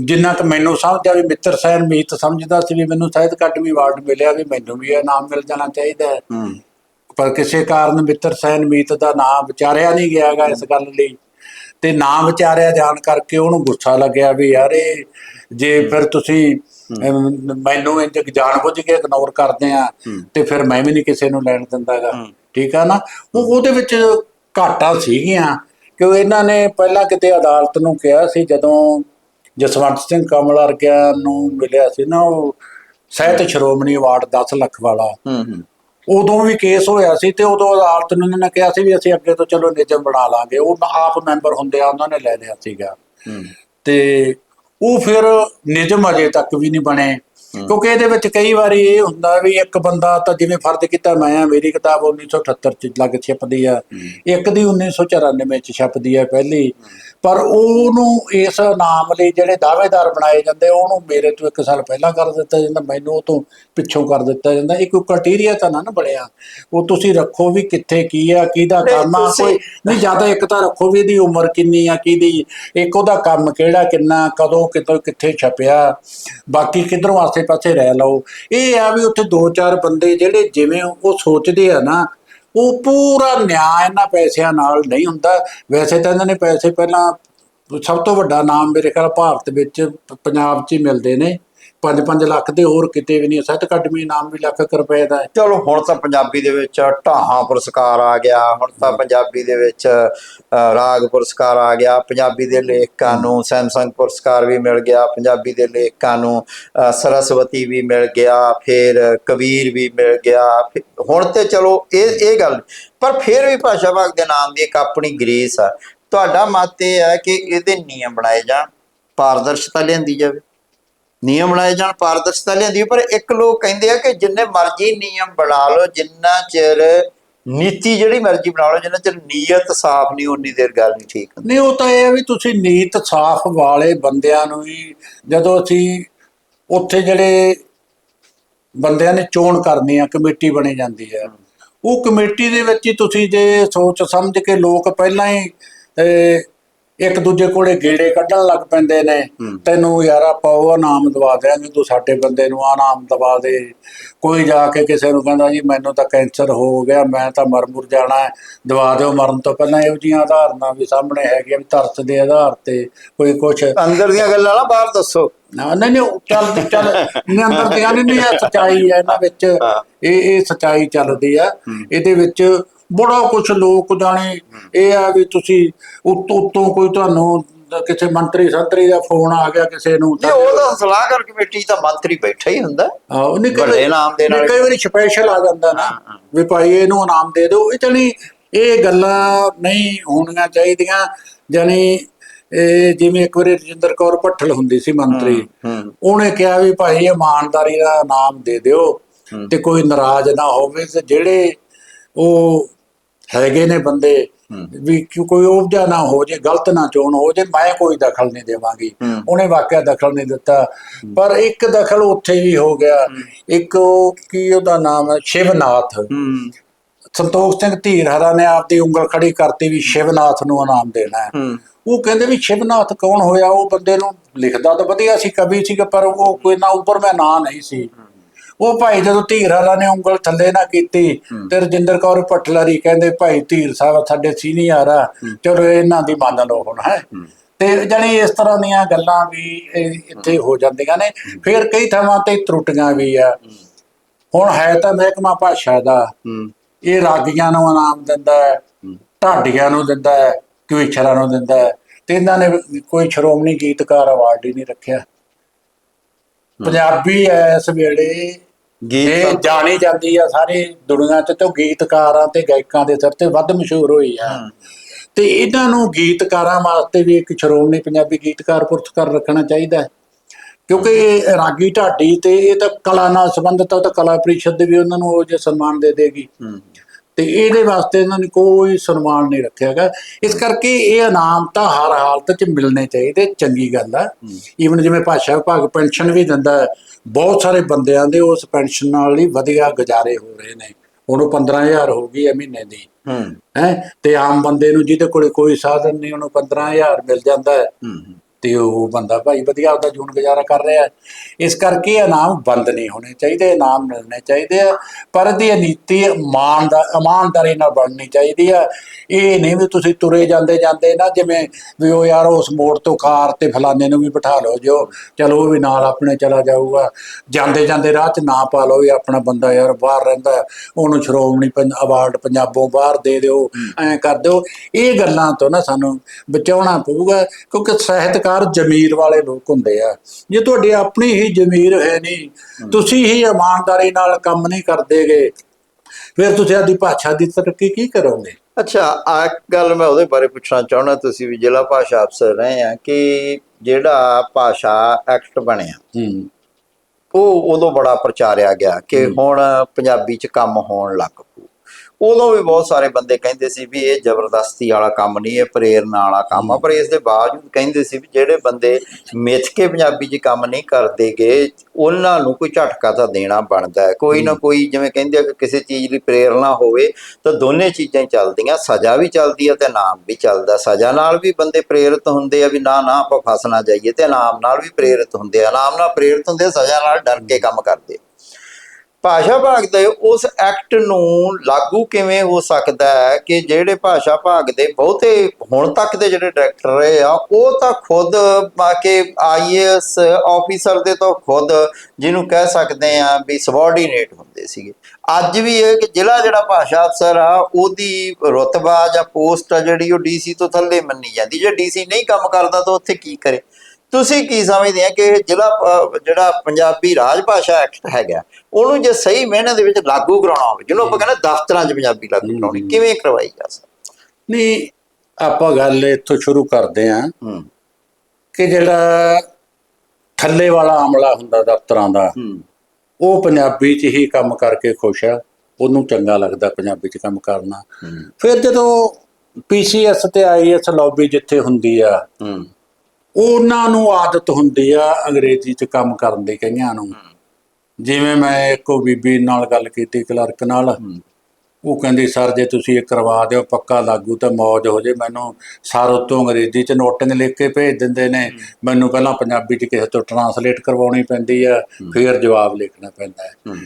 ਜਿੰਨਾ ਕਿ ਮੈਨੂੰ ਸਮਝਿਆ ਵੀ ਮਿੱਤਰ ਸੈਨ ਮੀਤ ਸਮਝਦਾ ਸੀ ਵੀ ਮੈਨੂੰ ਸਾਹਿਤ ਅਕਾਡਮੀ ਅਵਾਰਡ ਮਿਲਿਆ ਵੀ ਮੈਨੂੰ ਵੀ ਇਹ ਇਨਾਮ ਮਿਲ ਜਾਣਾ ਚਾਹੀਦਾ ਹੈ। ਪਰ ਕਿਸੇ ਕਾਰਨ ਮਿੱਤਰ ਸੈਨ ਮੀਤ ਦਾ ਨਾਮ ਵਿਚਾਰਿਆ ਨਹੀਂ ਗਿਆਗਾ ਇਸ ਗੱਲ ਲਈ। ਤੇ ਨਾਮ ਵਿਚਾਰਿਆ ਜਾਣ ਕਰਕੇ ਉਹਨੂੰ ਗੁੱਸਾ ਲੱਗਿਆ ਵੀ ਯਾਰ ਇਹ ਜੇ ਫਿਰ ਤੁਸੀਂ ਮੈਨੂੰ ਇੰਜ ਜਾਣਬੁੱਝ ਕੇ ਇਗਨੋਰ ਕਰਦੇ ਆ ਤੇ ਫਿਰ ਮੈਂ ਵੀ ਨਹੀਂ ਕਿਸੇ ਨੂੰ ਲੈਣ ਦਿੰਦਾਗਾ ਠੀਕ ਆ ਨਾ? ਉਹ ਉਹਦੇ ਵਿੱਚ ਘਾਟਾ ਸੀਗੀਆਂ ਕਿ ਇਹਨਾਂ ਨੇ ਪਹਿਲਾਂ ਕਿਤੇ ਅਦਾਲਤ ਨੂੰ ਕਿਹਾ ਸੀ ਜਦੋਂ ਜਸਵੰਤ ਸਿੰਘ ਕਮਲ ਵਰਗਿਆਂ ਨੂੰ ਮਿਲਿਆ ਸੀ ਨਾ ਉਹ ਸਾਹਿਤ ਸ਼੍ਰੋਮਣੀ ਅਵਾਰਡ 10 ਲੱਖ ਵਾਲਾ। ਹੂੰ ਹੂੰ। ਉਦੋਂ ਵੀ ਕੇਸ ਹੋਇਆ ਸੀ ਤੇ ਉਦੋਂ ਅਦਾਲਤ ਨੇ ਉਹਨਾਂ ਨੇ ਕਿਹਾ ਸੀ ਵੀ ਅਸੀਂ ਅੱਗੇ ਤੋਂ ਚਲੋ ਨਿਯਮ ਬਣਾ ਲਾਂਗੇ। ਉਹ ਆਪ ਮੈਂਬਰ ਹੁੰਦੇ ਆ ਉਹਨਾਂ ਨੇ ਲੈ ਲਿਆ ਸੀਗਾ। ਹੂੰ। ਤੇ ਉਹ ਫਿਰ ਨਿਯਮ ਅਜੇ ਤੱਕ ਵੀ ਨਹੀਂ ਬਣੇ। ਕਿਉਂਕਿ ਇਹਦੇ ਵਿੱਚ ਕਈ ਵਾਰੀ ਇਹ ਹੁੰਦਾ ਵੀ ਇੱਕ ਬੰਦਾ ਤਾਂ ਜਿਵੇਂ ਫਰਜ਼ ਕੀਤਾ ਮੈਂ ਆ ਮੇਰੀ ਕਿਤਾਬ 1978 ਚ ਲੱਗ ਛਪਦੀ ਆ। ਇੱਕ ਦੀ 1994 ਚ ਛਪਦੀ ਆ ਪਹਿਲੀ। ਪਰ ਉਹਨੂੰ ਇਸ ਨਾਮ ਲਈ ਜਿਹੜੇ ਦਾਅਵੇਦਾਰ ਬਣਾਏ ਜਾਂਦੇ ਉਹਨੂੰ ਮੇਰੇ ਤੋਂ ਇੱਕ ਸਾਲ ਪਹਿਲਾਂ ਕਰ ਦਿੱਤਾ ਜਾਂਦਾ ਮੈਨੂੰ ਉਹ ਤੋਂ ਪਿੱਛੋਂ ਕਰ ਦਿੱਤਾ ਜਾਂਦਾ। ਇਹ ਕੋਈ ਕ੍ਰਾਈਟੇਰੀਆ ਤਾਂ ਨਾ ਨਾ ਬਣਿਆ। ਉਹ ਤੁਸੀਂ ਰੱਖੋ ਵੀ ਕਿੱਥੇ ਕੀ ਆ ਕਿਹਦਾ ਕੰਮ ਆ ਕੋਈ ਨਹੀਂ ਜ਼ਿਆਦਾ ਇੱਕ ਤਾਂ ਰੱਖੋ ਵੀ ਇਹਦੀ ਉਮਰ ਕਿੰਨੀ ਆ ਕਿਹਦੀ ਇੱਕ ਉਹਦਾ ਕੰਮ ਕਿਹੜਾ ਕਿੰਨਾ ਕਦੋਂ ਕਿਤੋਂ ਕਿੱਥੇ ਛਪਿਆ। ਬਾਕੀ ਕਿਧਰੋਂ ਆਸੇ-ਪਾਸੇ ਰਹਿ ਲਓ। ਇਹ ਆ ਵੀ ਉੱਥੇ ਦੋ ਚਾਰ ਬੰਦੇ ਜਿਹੜੇ ਜਿਵੇਂ ਉਹ ਸੋਚਦੇ ਆ ਨਾ ਉਹ ਪੂਰਾ ਨਿਆਂ ਇਹਨਾਂ ਪੈਸਿਆਂ ਨਾਲ ਨਹੀਂ ਹੁੰਦਾ। ਵੈਸੇ ਤਾਂ ਇਹਨਾਂ ਨੇ ਪੈਸੇ ਪਹਿਲਾਂ ਸਭ ਤੋਂ ਵੱਡਾ ਨਾਮ ਮੇਰੇ ਖਿਆਲ ਭਾਰਤ ਵਿੱਚ ਪੰਜਾਬ 'ਚ ਹੀ ਮਿਲਦੇ ਨੇ। 5-5 ਲੱਖ ਦੇ ਹੋਰ ਕਿਤੇ ਵੀ ਨਹੀਂ ਸਾਹਿਤ ਅਕਾਡਮੀ ਨਾਮ ਵੀ ਲੱਖ ਕੁ ਰੁਪਏ ਦਾ ਹੈ। ਚਲੋ ਹੁਣ ਤਾਂ ਪੰਜਾਬੀ ਦੇ ਵਿੱਚ ਢਾਹਾਂ ਪੁਰਸਕਾਰ ਆ ਗਿਆ। ਹੁਣ ਤਾਂ ਪੰਜਾਬੀ ਦੇ ਵਿੱਚ ਅ, ਰਾਗ ਪੁਰਸਕਾਰ ਆ ਗਿਆ। ਪੰਜਾਬੀ ਦੇ ਲੇਖਕਾਂ ਨੂੰ ਸੈਮਸੰਗ ਪੁਰਸਕਾਰ ਵੀ ਮਿਲ ਗਿਆ। ਪੰਜਾਬੀ ਦੇ ਲੇਖਕਾਂ ਨੂੰ ਅ, ਸਰਸਵਤੀ ਵੀ ਮਿਲ ਗਿਆ। ਫਿਰ ਕਬੀਰ ਵੀ ਮਿਲ ਗਿਆ। ਫਿਰ- ਹੁਣ ਤੇ ਚਲੋ ਇਹ ਇਹ ਗੱਲ। ਪਰ ਫਿਰ ਵੀ ਭਾਸ਼ਾ ਵਿਭਾਗ ਦੇ ਨਾਮ ਦੀ ਇੱਕ ਆਪਣੀ ਗ੍ਰੀਸ ਆ। ਤੁਹਾਡਾ ਮਤ ਇਹ ਹੈ ਕਿ ਇਹਦੇ ਨਿਯਮ ਬਣਾਏ ਜਾਣ। ਪਾਰਦਰਸ਼ਤਾ ਲਿਆਂਦੀ ਜਾਵੇ। ਨਿਯਮ ਬਣਾਏ ਜਾਣ, ਪਾਰਦਰਸ਼ਤਾ ਲਿਆਂਦੀ ਪਰ ਇੱਕ ਲੋਕ ਕਹਿੰਦੇ ਆ ਕਿ ਜਿੰਨੇ ਮਰਜ਼ੀ ਨਿਯਮ ਬਣਾ ਲਓ, ਜਿੰਨਾ ਚਿਰ ਨੀਤੀ ਜਿਹੜੀ ਮਰਜ਼ੀ ਬਣਾ ਲਓ, ਜਿੰਨਾ ਚਿਰ ਨੀਅਤ ਸਾਫ਼ ਨਹੀਂ, ਉਨੀ ਦੇਰ ਗੱਲ ਨਹੀਂ ਠੀਕ ਨਹੀਂ, ਉਹ ਤਾਂ ਇਹ ਆ ਵੀ ਤੁਸੀਂ ਨੀਤ ਸਾਫ਼ ਵਾਲੇ ਬੰਦਿਆਂ ਨੂੰ ਹੀ ਜਦੋਂ ਅਸੀਂ ਉੱਥੇ ਜਿਹੜੇ ਬੰਦਿਆਂ ਨੇ ਚੋਣ ਕਰਨੀ ਆ, ਕਮੇਟੀ ਬਣੀ ਜਾਂਦੀ ਹੈ ਉਹ ਕਮੇਟੀ ਦੇ ਵਿੱਚ ਹੀ ਤੁਸੀਂ ਜੇ ਸੋਚ ਸਮਝ ਕੇ ਲੋਕ ਪਹਿਲਾਂ ਹੀ ਇੱਕ ਦੂਜੇ ਕੋਲੇ ਗੇੜੇ ਕੱਢਣ ਲੱਗ ਪੈਂਦੇ ਨੇ। ਤੈਨੂੰ ਯਾਰ ਆਪਾਂ ਉਹ ਨਾਮ ਦਵਾ ਦਿਆਂਗੇ ਤੂੰ ਸਾਡੇ ਬੰਦੇ ਨੂੰ ਆ ਨਾਮ ਦਵਾ ਦੇ। ਕੋਈ ਜਾ ਕੇ ਕਿਸੇ ਨੂੰ ਕਹਿੰਦਾ ਜੀ ਮੈਨੂੰ ਤਾਂ ਕੈਂਸਰ ਹੋ ਗਿਆ ਮੈਂ ਤਾਂ ਮਰ ਮੁਰ ਜਾਣਾ ਦਵਾ ਦਿਓ ਮਰਨ ਤੋਂ ਪਹਿਲਾਂ ਇਹੋ ਜਿਹੀਆਂ ਆਧਾਰਨਾਂ ਵੀ ਸਾਹਮਣੇ ਹੈਗੀਆਂ ਵੀ ਤਰਸ ਦੇ ਆਧਾਰ ਤੇ ਕੋਈ ਕੁਛ ਅੰਦਰ ਦੀਆਂ ਗੱਲਾਂ ਨਾ ਬਾਹਰ ਦੱਸੋ। ਨਾ ਨਹੀਂ ਨਹੀਂ ਉਹ ਚੱਲ ਚੱਲ ਇਹਨਾਂ ਅੰਦਰ ਦੀਆਂ ਨਹੀਂ ਇਹ ਸਚਾਈ ਹੈ ਇਹਨਾਂ ਵਿੱਚ। ਇਹ ਇਹ ਸਚਾਈ ਚੱਲਦੀ ਆ। ਇਹਦੇ ਵਿੱਚ ਬੜਾ ਕੁਝ ਲੋਕ ਜਾਣੇ ਇਹ ਆ ਵੀ ਤੁਸੀਂ ਉੱਤੋਂ ਉੱਤੋਂ ਕੋਈ ਤੁਹਾਨੂੰ ਕਿਸੇ ਮੰਤਰੀ ਸੰਤਰੀ ਦਾ ਫੋਨ ਆ ਗਿਆ ਕਿਸੇ ਨੂੰ ਇਹ ਉਹਦਾ ਸਲਾਹਕਾਰ ਕਮੇਟੀ ਤਾਂ ਮੰਤਰੀ ਬੈਠਾ ਹੀ ਹੁੰਦਾ। ਹਾਂ ਉਹਨੇ ਕਈ ਨਾਮ ਦੇ ਨਾਲ- ਨਹੀਂ, ਕਈ ਵਾਰੀ ਸਪੈਸ਼ਲ ਆ ਜਾਂਦਾ ਨਾ ਵੀ ਭਾਈ ਇਹਨੂੰ ਇਨਾਮ ਦੇ ਦਿਓ। ਇਹ ਚਲੀ ਇਹ ਗੱਲਾਂ ਨਹੀਂ ਹੋਣੀਆਂ ਚਾਹੀਦੀਆਂ। ਜਾਨੀ ਇਹ ਜਿਵੇਂ ਇੱਕ ਵਾਰੀ ਰਜਿੰਦਰ ਕੌਰ ਭੱਠਲ ਹੁੰਦੀ ਸੀ ਮੰਤਰੀ ਉਹਨੇ ਕਿਹਾ ਵੀ ਭਾਈ ਇਮਾਨਦਾਰੀ ਦਾ ਨਾਮ ਦੇ ਦਿਓ। ਤੇ ਕੋਈ ਨਾਰਾਜ਼ ਨਾ ਹੋਵੇ ਤੇ ਜਿਹੜੇ ਉਹ ਹੈਗੇ ਨੇ ਬੰਦੇ। ਵੀ ਕੋਈ ਉਪਜਾ ਨਾ ਹੋ ਜੇ ਗਲਤ ਨਾ ਚੋਣ ਹੋ ਜੇ ਮੈਂ ਕੋਈ ਦਖਲ ਨਹੀਂ ਦੇਵਾਂਗੀ। ਉਹਨੇ ਵਾਕਿਆ ਦਖਲ ਨਹੀਂ ਦਿੱਤਾ। ਪਰ ਇੱਕ ਦਖਲ ਉੱਥੇ ਵੀ ਹੋ ਗਿਆ। ਇੱਕ ਉਹ ਕੀ ਉਹਦਾ ਨਾਮ ਹੈ? ਸ਼ਿਵਨਾਥ। ਸੰਤੋਖ ਸਿੰਘ ਧੀਰਹਰਾ ਨੇ ਆਪਦੀ ਉਂਗਲ ਖੜੀ ਕਰਤੀ ਵੀ ਸ਼ਿਵਨਾਥ ਨੂੰ ਇਨਾਮ ਦੇਣਾ ਹੈ। ਉਹ ਕਹਿੰਦੇ ਵੀ ਸ਼ਿਵਨਾਥ ਕੌਣ ਹੋਇਆ? ਉਹ ਬੰਦੇ ਨੂੰ ਲਿਖਦਾ ਤਾਂ ਵਧੀਆ ਸੀ ਕਵੀ ਸੀ ਪਰ ਉਹ ਕੋਈ ਨਾ ਉੱਪਰ ਮੈਂ ਨਾਂ ਨਹੀਂ ਸੀ। ਉਹ ਭਾਈ ਜਦੋਂ ਧੀਰ ਹਰਾ ਨੇ ਉਂਗਲ ਥੱਲੇ ਨਾ ਕੀਤੀ ਤੇ ਰਜਿੰਦਰ ਕੌਰ ਪਟਲਰੀ ਕਹਿੰਦੇ ਭਾਈ ਧੀਰ ਸਾਹਿਬ ਸਾਡੇ ਸੀਨੀਅਰ ਆ। ਚਲੋ ਇਹਨਾਂ ਦੀ ਮੰਨ ਲਓ ਹੁਣ ਹੈ? ਤੇ ਜਾਣੀ ਇਸ ਤਰ੍ਹਾਂ ਦੀਆਂ ਗੱਲਾਂ ਵੀ ਇੱਥੇ ਹੋ। ਜਾਂਦੀਆਂ ਨੇ। ਫਿਰ ਕਈ ਥਾਵਾਂ ਤੇ ਤਰੁੱਟੀਆਂ ਵੀ ਆ। ਹੁਣ ਹੈ ਤਾਂ ਮਹਿਕਮਾ ਭਾਸ਼ਾ ਦਾ। ਇਹ ਰਾਗੀਆਂ ਨੂੰ ਇਨਾਮ ਦਿੰਦਾ ਹੈ ਢਾਡੀਆਂ ਨੂੰ ਦਿੰਦਾ ਹੈ ਕਵਿਸ਼ਰਾਂ ਨੂੰ ਦਿੰਦਾ ਹੈ। ਤੇ ਇਹਨਾਂ ਨੇ ਕੋਈ ਸ਼੍ਰੋਮਣੀ ਗੀਤਕਾਰ ਅਵਾਰਡ ਹੀ ਨਹੀਂ ਰੱਖਿਆ। ਪੰਜਾਬੀ ਇਸ ਵੇਲੇ ਗੀਤ ਜਾਣੀ ਜਾਂਦੀ ਆ ਸਾਰੀ ਦੁਨੀਆ 'ਚ ਤੇ ਗੀਤਕਾਰਾਂ ਤੇ ਗਾਇਕਾਂ ਦੇ ਸਿਰ ਤੇ ਵੱਧ ਮਸ਼ਹੂਰ ਹੋਈ ਆ। ਤੇ ਇਹਨਾਂ ਨੂੰ ਗੀਤਕਾਰਾਂ ਵਾਸਤੇ ਵੀ ਇੱਕ ਸ਼੍ਰੋਮਣੀ ਪੰਜਾਬੀ ਗੀਤਕਾਰ ਪੁਰਸਕਾਰ ਰੱਖਣਾ ਚਾਹੀਦਾ ਕਿਉਂਕਿ ਰਾਗੀ ਢਾਡੀ ਤੇ ਇਹ ਤਾਂ ਕਲਾ ਨਾਲ ਸੰਬੰਧਿਤ ਆ ਤਾਂ ਕਲਾ ਪ੍ਰੀਸ਼ਦ ਵੀ ਉਹਨਾਂ ਨੂੰ ਉਹ ਜੇ ਸਨਮਾਨ ਦੇ ਦੇਗੀ। ਤੇ ਇਹਦੇ ਵਾਸਤੇ ਇਹਨਾਂ ਨੇ ਕੋਈ ਸਨਮਾਨ ਨਹੀਂ ਰੱਖਿਆਗਾ ਇਸ ਕਰਕੇ ਇਹ ਇਨਾਮ ਤਾਂ ਹਰ ਹਾਲਤ 'ਚ ਮਿਲਣੇ ਚਾਹੀਦੇ ਚੰਗੀ ਗੱਲ ਆ। ਈਵਨ ਜਿਵੇਂ ਭਾਸ਼ਾ ਵਿਭਾਗ ਪੈਨਸ਼ਨ ਵੀ ਦਿੰਦਾ ਬਹੁਤ ਸਾਰੇ ਬੰਦਿਆਂ ਦੇ ਉਸ ਪੈਨਸ਼ਨ ਨਾਲ ਹੀ ਵਧੀਆ ਗੁਜ਼ਾਰੇ ਹੋ ਰਹੇ ਨੇ। ਉਹਨੂੰ 15000 ਹੋ ਗਈ ਹੈ ਮਹੀਨੇ ਦੀ। ਹੂੰ। ਤੇ ਆਮ ਬੰਦੇ ਨੂੰ ਜਿਹਦੇ ਕੋਲੇ ਕੋਈ ਸਾਧਨ ਨਹੀਂ ਉਹਨੂੰ 15000 ਮਿਲ ਜਾਂਦਾ ਹੂੰ। ਤੇ ਉਹ ਬੰਦਾ ਭਾਈ ਵਧੀਆ ਆਪਦਾ ਜੂਨ ਗੁਜ਼ਾਰਾ ਕਰ ਰਿਹਾ ਇਸ ਕਰਕੇ ਇਨਾਮ ਬੰਦ ਨਹੀਂ ਹੋਣੇ ਚਾਹੀਦੇ ਇਨਾਮ ਮਿਲਣੇ ਚਾਹੀਦੇ ਆ। ਪਰ ਇਹਦੀ ਨੀਤੀ ਇਮਾਨਦਾ ਇਮਾਨਦਾਰੀ ਨਾਲ ਬਣਨੀ ਚਾਹੀਦੀ ਆ। ਇਹ ਨਹੀਂ ਵੀ ਤੁਸੀਂ ਤੁਰੇ ਜਾਂਦੇ ਜਾਂਦੇ ਨਾ ਜਿਵੇਂ ਵੀ ਉਹ ਯਾਰ ਉਸ ਮੋੜ ਤੋਂ ਕਾਰ ਤੇ ਫਲਾਣੇ ਨੂੰ ਵੀ ਬਿਠਾ ਲਓ ਜੋ ਚਲੋ ਉਹ ਵੀ ਨਾਲ ਆਪਣੇ ਚਲਾ ਜਾਊਗਾ। ਜਾਂਦੇ ਜਾਂਦੇ ਰਾਹ 'ਚ ਨਾ ਪਾ ਲਓ ਵੀ ਆਪਣਾ ਬੰਦਾ ਯਾਰ ਬਾਹਰ ਰਹਿੰਦਾ ਉਹਨੂੰ ਸ਼੍ਰੋਮਣੀ ਅਵਾਰਡ ਪੰਜਾਬੋਂ ਬਾਹਰ ਦੇ ਦਿਓ ਐਂ ਕਰ ਦਿਓ। ਇਹ ਗੱਲਾਂ ਤੋਂ ਨਾ ਸਾਨੂੰ ਬਚਾਉਣਾ ਪਊਗਾ ਕਿਉਂਕਿ ਸਾਹਿਤਕਾਰ ਜ਼ਮੀਰ ਵਾਲੇ ਲੋਕ ਹੁੰਦੇ ਆ। ਜੇ ਤੁਹਾਡੀ ਆਪਣੀ ਹੀ ਜ਼ਮੀਰ ਹੈ ਨਹੀਂ ਤੁਸੀਂ ਹੀ ਇਮਾਨਦਾਰੀ ਨਾਲ ਕੰਮ ਨਹੀਂ ਕਰਦੇਗੇ ਫਿਰ ਤੁਸੀਂ ਆਦੀ ਭਾਸ਼ਾ ਦੀ ਤਰੱਕੀ ਕੀ ਕਰੋਗੇ? ਅੱਛਾ ਆ ਗੱਲ ਮੈਂ ਉਹਦੇ ਬਾਰੇ ਪੁੱਛਣਾ ਚਾਹੁੰਦਾ ਤੁਸੀਂ ਵੀ ਜ਼ਿਲ੍ਹਾ ਭਾਸ਼ਾ ਅਫਸਰ ਰਹੇ ਆ ਕਿ ਜਿਹੜਾ ਭਾਸ਼ਾ ਐਕਟ ਬਣਿਆ ਹੂੰ। ਉਹ ਉਦੋਂ ਬੜਾ ਪ੍ਰਚਾਰਿਆ ਗਿਆ ਕਿ ਹੁਣ ਪੰਜਾਬੀ 'ਚ ਕੰਮ ਹੋਣ ਲੱਗ ਪੂ ਉਦੋਂ ਵੀ ਬਹੁਤ ਸਾਰੇ ਬੰਦੇ ਕਹਿੰਦੇ ਸੀ ਵੀ ਇਹ ਜ਼ਬਰਦਸਤੀ ਵਾਲਾ ਕੰਮ ਨਹੀਂ ਇਹ ਪ੍ਰੇਰਨਾ ਵਾਲਾ ਕੰਮ ਆ। ਪਰ ਇਸ ਦੇ ਬਾਵਜੂਦ ਕਹਿੰਦੇ ਸੀ ਵੀ ਜਿਹੜੇ ਬੰਦੇ ਮਿੱਥ ਕੇ ਪੰਜਾਬੀ 'ਚ ਕੰਮ ਨਹੀਂ ਕਰਦੇਗੇ ਉਹਨਾਂ ਨੂੰ ਕੋਈ ਝਟਕਾ ਤਾਂ ਦੇਣਾ ਬਣਦਾ ਹੈ। ਕੋਈ ਨਾ ਕੋਈ ਜਿਵੇਂ ਕਹਿੰਦੇ ਆ ਕਿ ਕਿਸੇ ਚੀਜ਼ ਲਈ ਪ੍ਰੇਰਨਾ ਹੋਵੇ ਤਾਂ ਦੋਨੇ ਚੀਜ਼ਾਂ ਚੱਲਦੀਆਂ ਸਜ਼ਾ ਵੀ ਚੱਲਦੀ ਹੈ ਤੇ ਇਨਾਮ ਵੀ ਚੱਲਦਾ। ਸਜ਼ਾ ਨਾਲ ਵੀ ਬੰਦੇ ਪ੍ਰੇਰਿਤ ਹੁੰਦੇ ਆ ਵੀ ਨਾ ਨਾ ਆਪਾਂ ਫਸ ਨਾ ਜਾਈਏ ਤੇ ਇਨਾਮ ਨਾਲ ਵੀ ਪ੍ਰੇਰਿਤ ਹੁੰਦੇ ਆ। ਇਨਾਮ ਨਾਲ ਪ੍ਰੇਰਿਤ ਹੁੰਦੇ ਸਜ਼ਾ ਨਾਲ ਡਰ ਕੇ ਕੰਮ ਕਰਦੇ ਭਾਸ਼ਾ ਭਾਗ ਦੇ ਉਸ ਐਕਟ ਨੂੰ ਲਾਗੂ ਕਿਵੇਂ ਹੋ ਸਕਦਾ ਹੈ ਕਿ ਜਿਹੜੇ ਭਾਸ਼ਾ ਭਾਗ ਦੇ ਬਹੁਤੇ ਹੁਣ ਤੱਕ ਦੇ ਜਿਹੜੇ ਡਾਇਰੈਕਟਰ ਰਹੇ ਆ, ਉਹ ਤਾਂ ਖੁਦ ਆ ਕੇ ਆਈਏਐਸ ਆਫੀਸਰ ਦੇ ਤੋਂ ਖੁਦ ਜਿਹਨੂੰ ਕਹਿ ਸਕਦੇ ਆ ਵੀ ਸਬਆਰਡੀਨੇਟ ਹੁੰਦੇ ਸੀਗੇ। ਅੱਜ ਵੀ ਇਹ ਕਿ ਜ਼ਿਲ੍ਹਾ ਜਿਹੜਾ ਭਾਸ਼ਾ ਅਫਸਰ ਆ, ਉਹਦੀ ਰੁਤਬਾ ਜਾਂ ਪੋਸਟ ਆ ਜਿਹੜੀ ਉਹ ਡੀਸੀ ਤੋਂ ਥੱਲੇ ਮੰਨੀ ਜਾਂਦੀ। ਜੇ ਡੀਸੀ ਨਹੀਂ ਕੰਮ ਕਰਦਾ ਤਾਂ ਉੱਥੇ ਕੀ ਕਰੇ? ਤੁਸੀਂ ਕੀ ਸਮਝਦੇ ਆ ਕਿ ਅਹ, ਜਿਹੜਾ ਪੰਜਾਬੀ ਰਾਜ ਭਾਸ਼ਾ ਐਕਟ ਹੈਗਾ ਉਹਨੂੰ ਜੇ ਸਹੀ ਮਿਹਨਤ ਦੇ ਵਿੱਚ ਲਾਗੂ ਕਰਾਉਣਾ ਹੋਵੇ ਜਿਹਨੂੰ ਆਪਾਂ ਕਹਿੰਦੇ ਦਫ਼ਤਰਾਂ 'ਚ ਪੰਜਾਬੀ ਲਾਗੂ ਕਰਾਉਣੀ ਕਿਵੇਂ ਕਰਵਾਈ ਜਾ ਸਕਦੀ? ਨਹੀਂ ਆਪਾਂ ਗੱਲ ਇੱਥੋਂ ਸ਼ੁਰੂ ਕਰਦੇ ਹੂੰ। ਕਿ ਜਿਹੜਾ ਥੱਲੇ ਵਾਲਾ ਅਮਲਾ ਹੁੰਦਾ ਦਫ਼ਤਰਾਂ ਦਾ ਉਹ ਪੰਜਾਬੀ 'ਚ ਹੀ ਕੰਮ ਕਰਕੇ ਖੁਸ਼ ਆ ਉਹਨੂੰ ਚੰਗਾ ਲੱਗਦਾ ਪੰਜਾਬੀ 'ਚ ਕੰਮ ਕਰਨਾ। ਫਿਰ ਜਦੋਂ ਪੀਸੀਐਸ ਤੇ ਆਈਐਸ ਲੌਬੀ ਜਿੱਥੇ ਹੁੰਦੀ ਆ ਉਹਨਾਂ ਨੂੰ ਆਦਤ ਹੁੰਦੀ ਆ ਅੰਗਰੇਜ਼ੀ 'ਚ ਕੰਮ ਕਰਨ ਦੀ ਕਈਆਂ ਨੂੰ। ਜਿਵੇਂ ਮੈਂ ਇੱਕੋ ਬੀਬੀ ਨਾਲ ਗੱਲ ਕੀਤੀ ਕਲਰਕ ਨਾਲ। ਉਹ ਕਹਿੰਦੀ ਸਰ ਜੇ ਤੁਸੀਂ ਇਹ ਕਰਵਾ ਦਿਓ ਪੱਕਾ ਲਾਗੂ ਤਾਂ ਮੌਜ ਹੋ ਜੇ। ਮੈਨੂੰ ਸਰ ਉਤੋਂ ਅੰਗਰੇਜ਼ੀ 'ਚ ਨੋਟਿੰਗ ਲਿਖ ਕੇ ਭੇਜ ਦਿੰਦੇ ਨੇ। ਮੈਨੂੰ ਪਹਿਲਾਂ ਪੰਜਾਬੀ 'ਚ ਕਿਸੇ ਤੋਂ ਟਰਾਂਸਲੇਟ ਕਰਵਾਉਣੀ ਪੈਂਦੀ ਆ। ਫਿਰ ਜਵਾਬ ਲਿਖਣਾ ਪੈਂਦਾ ਹੂੰ।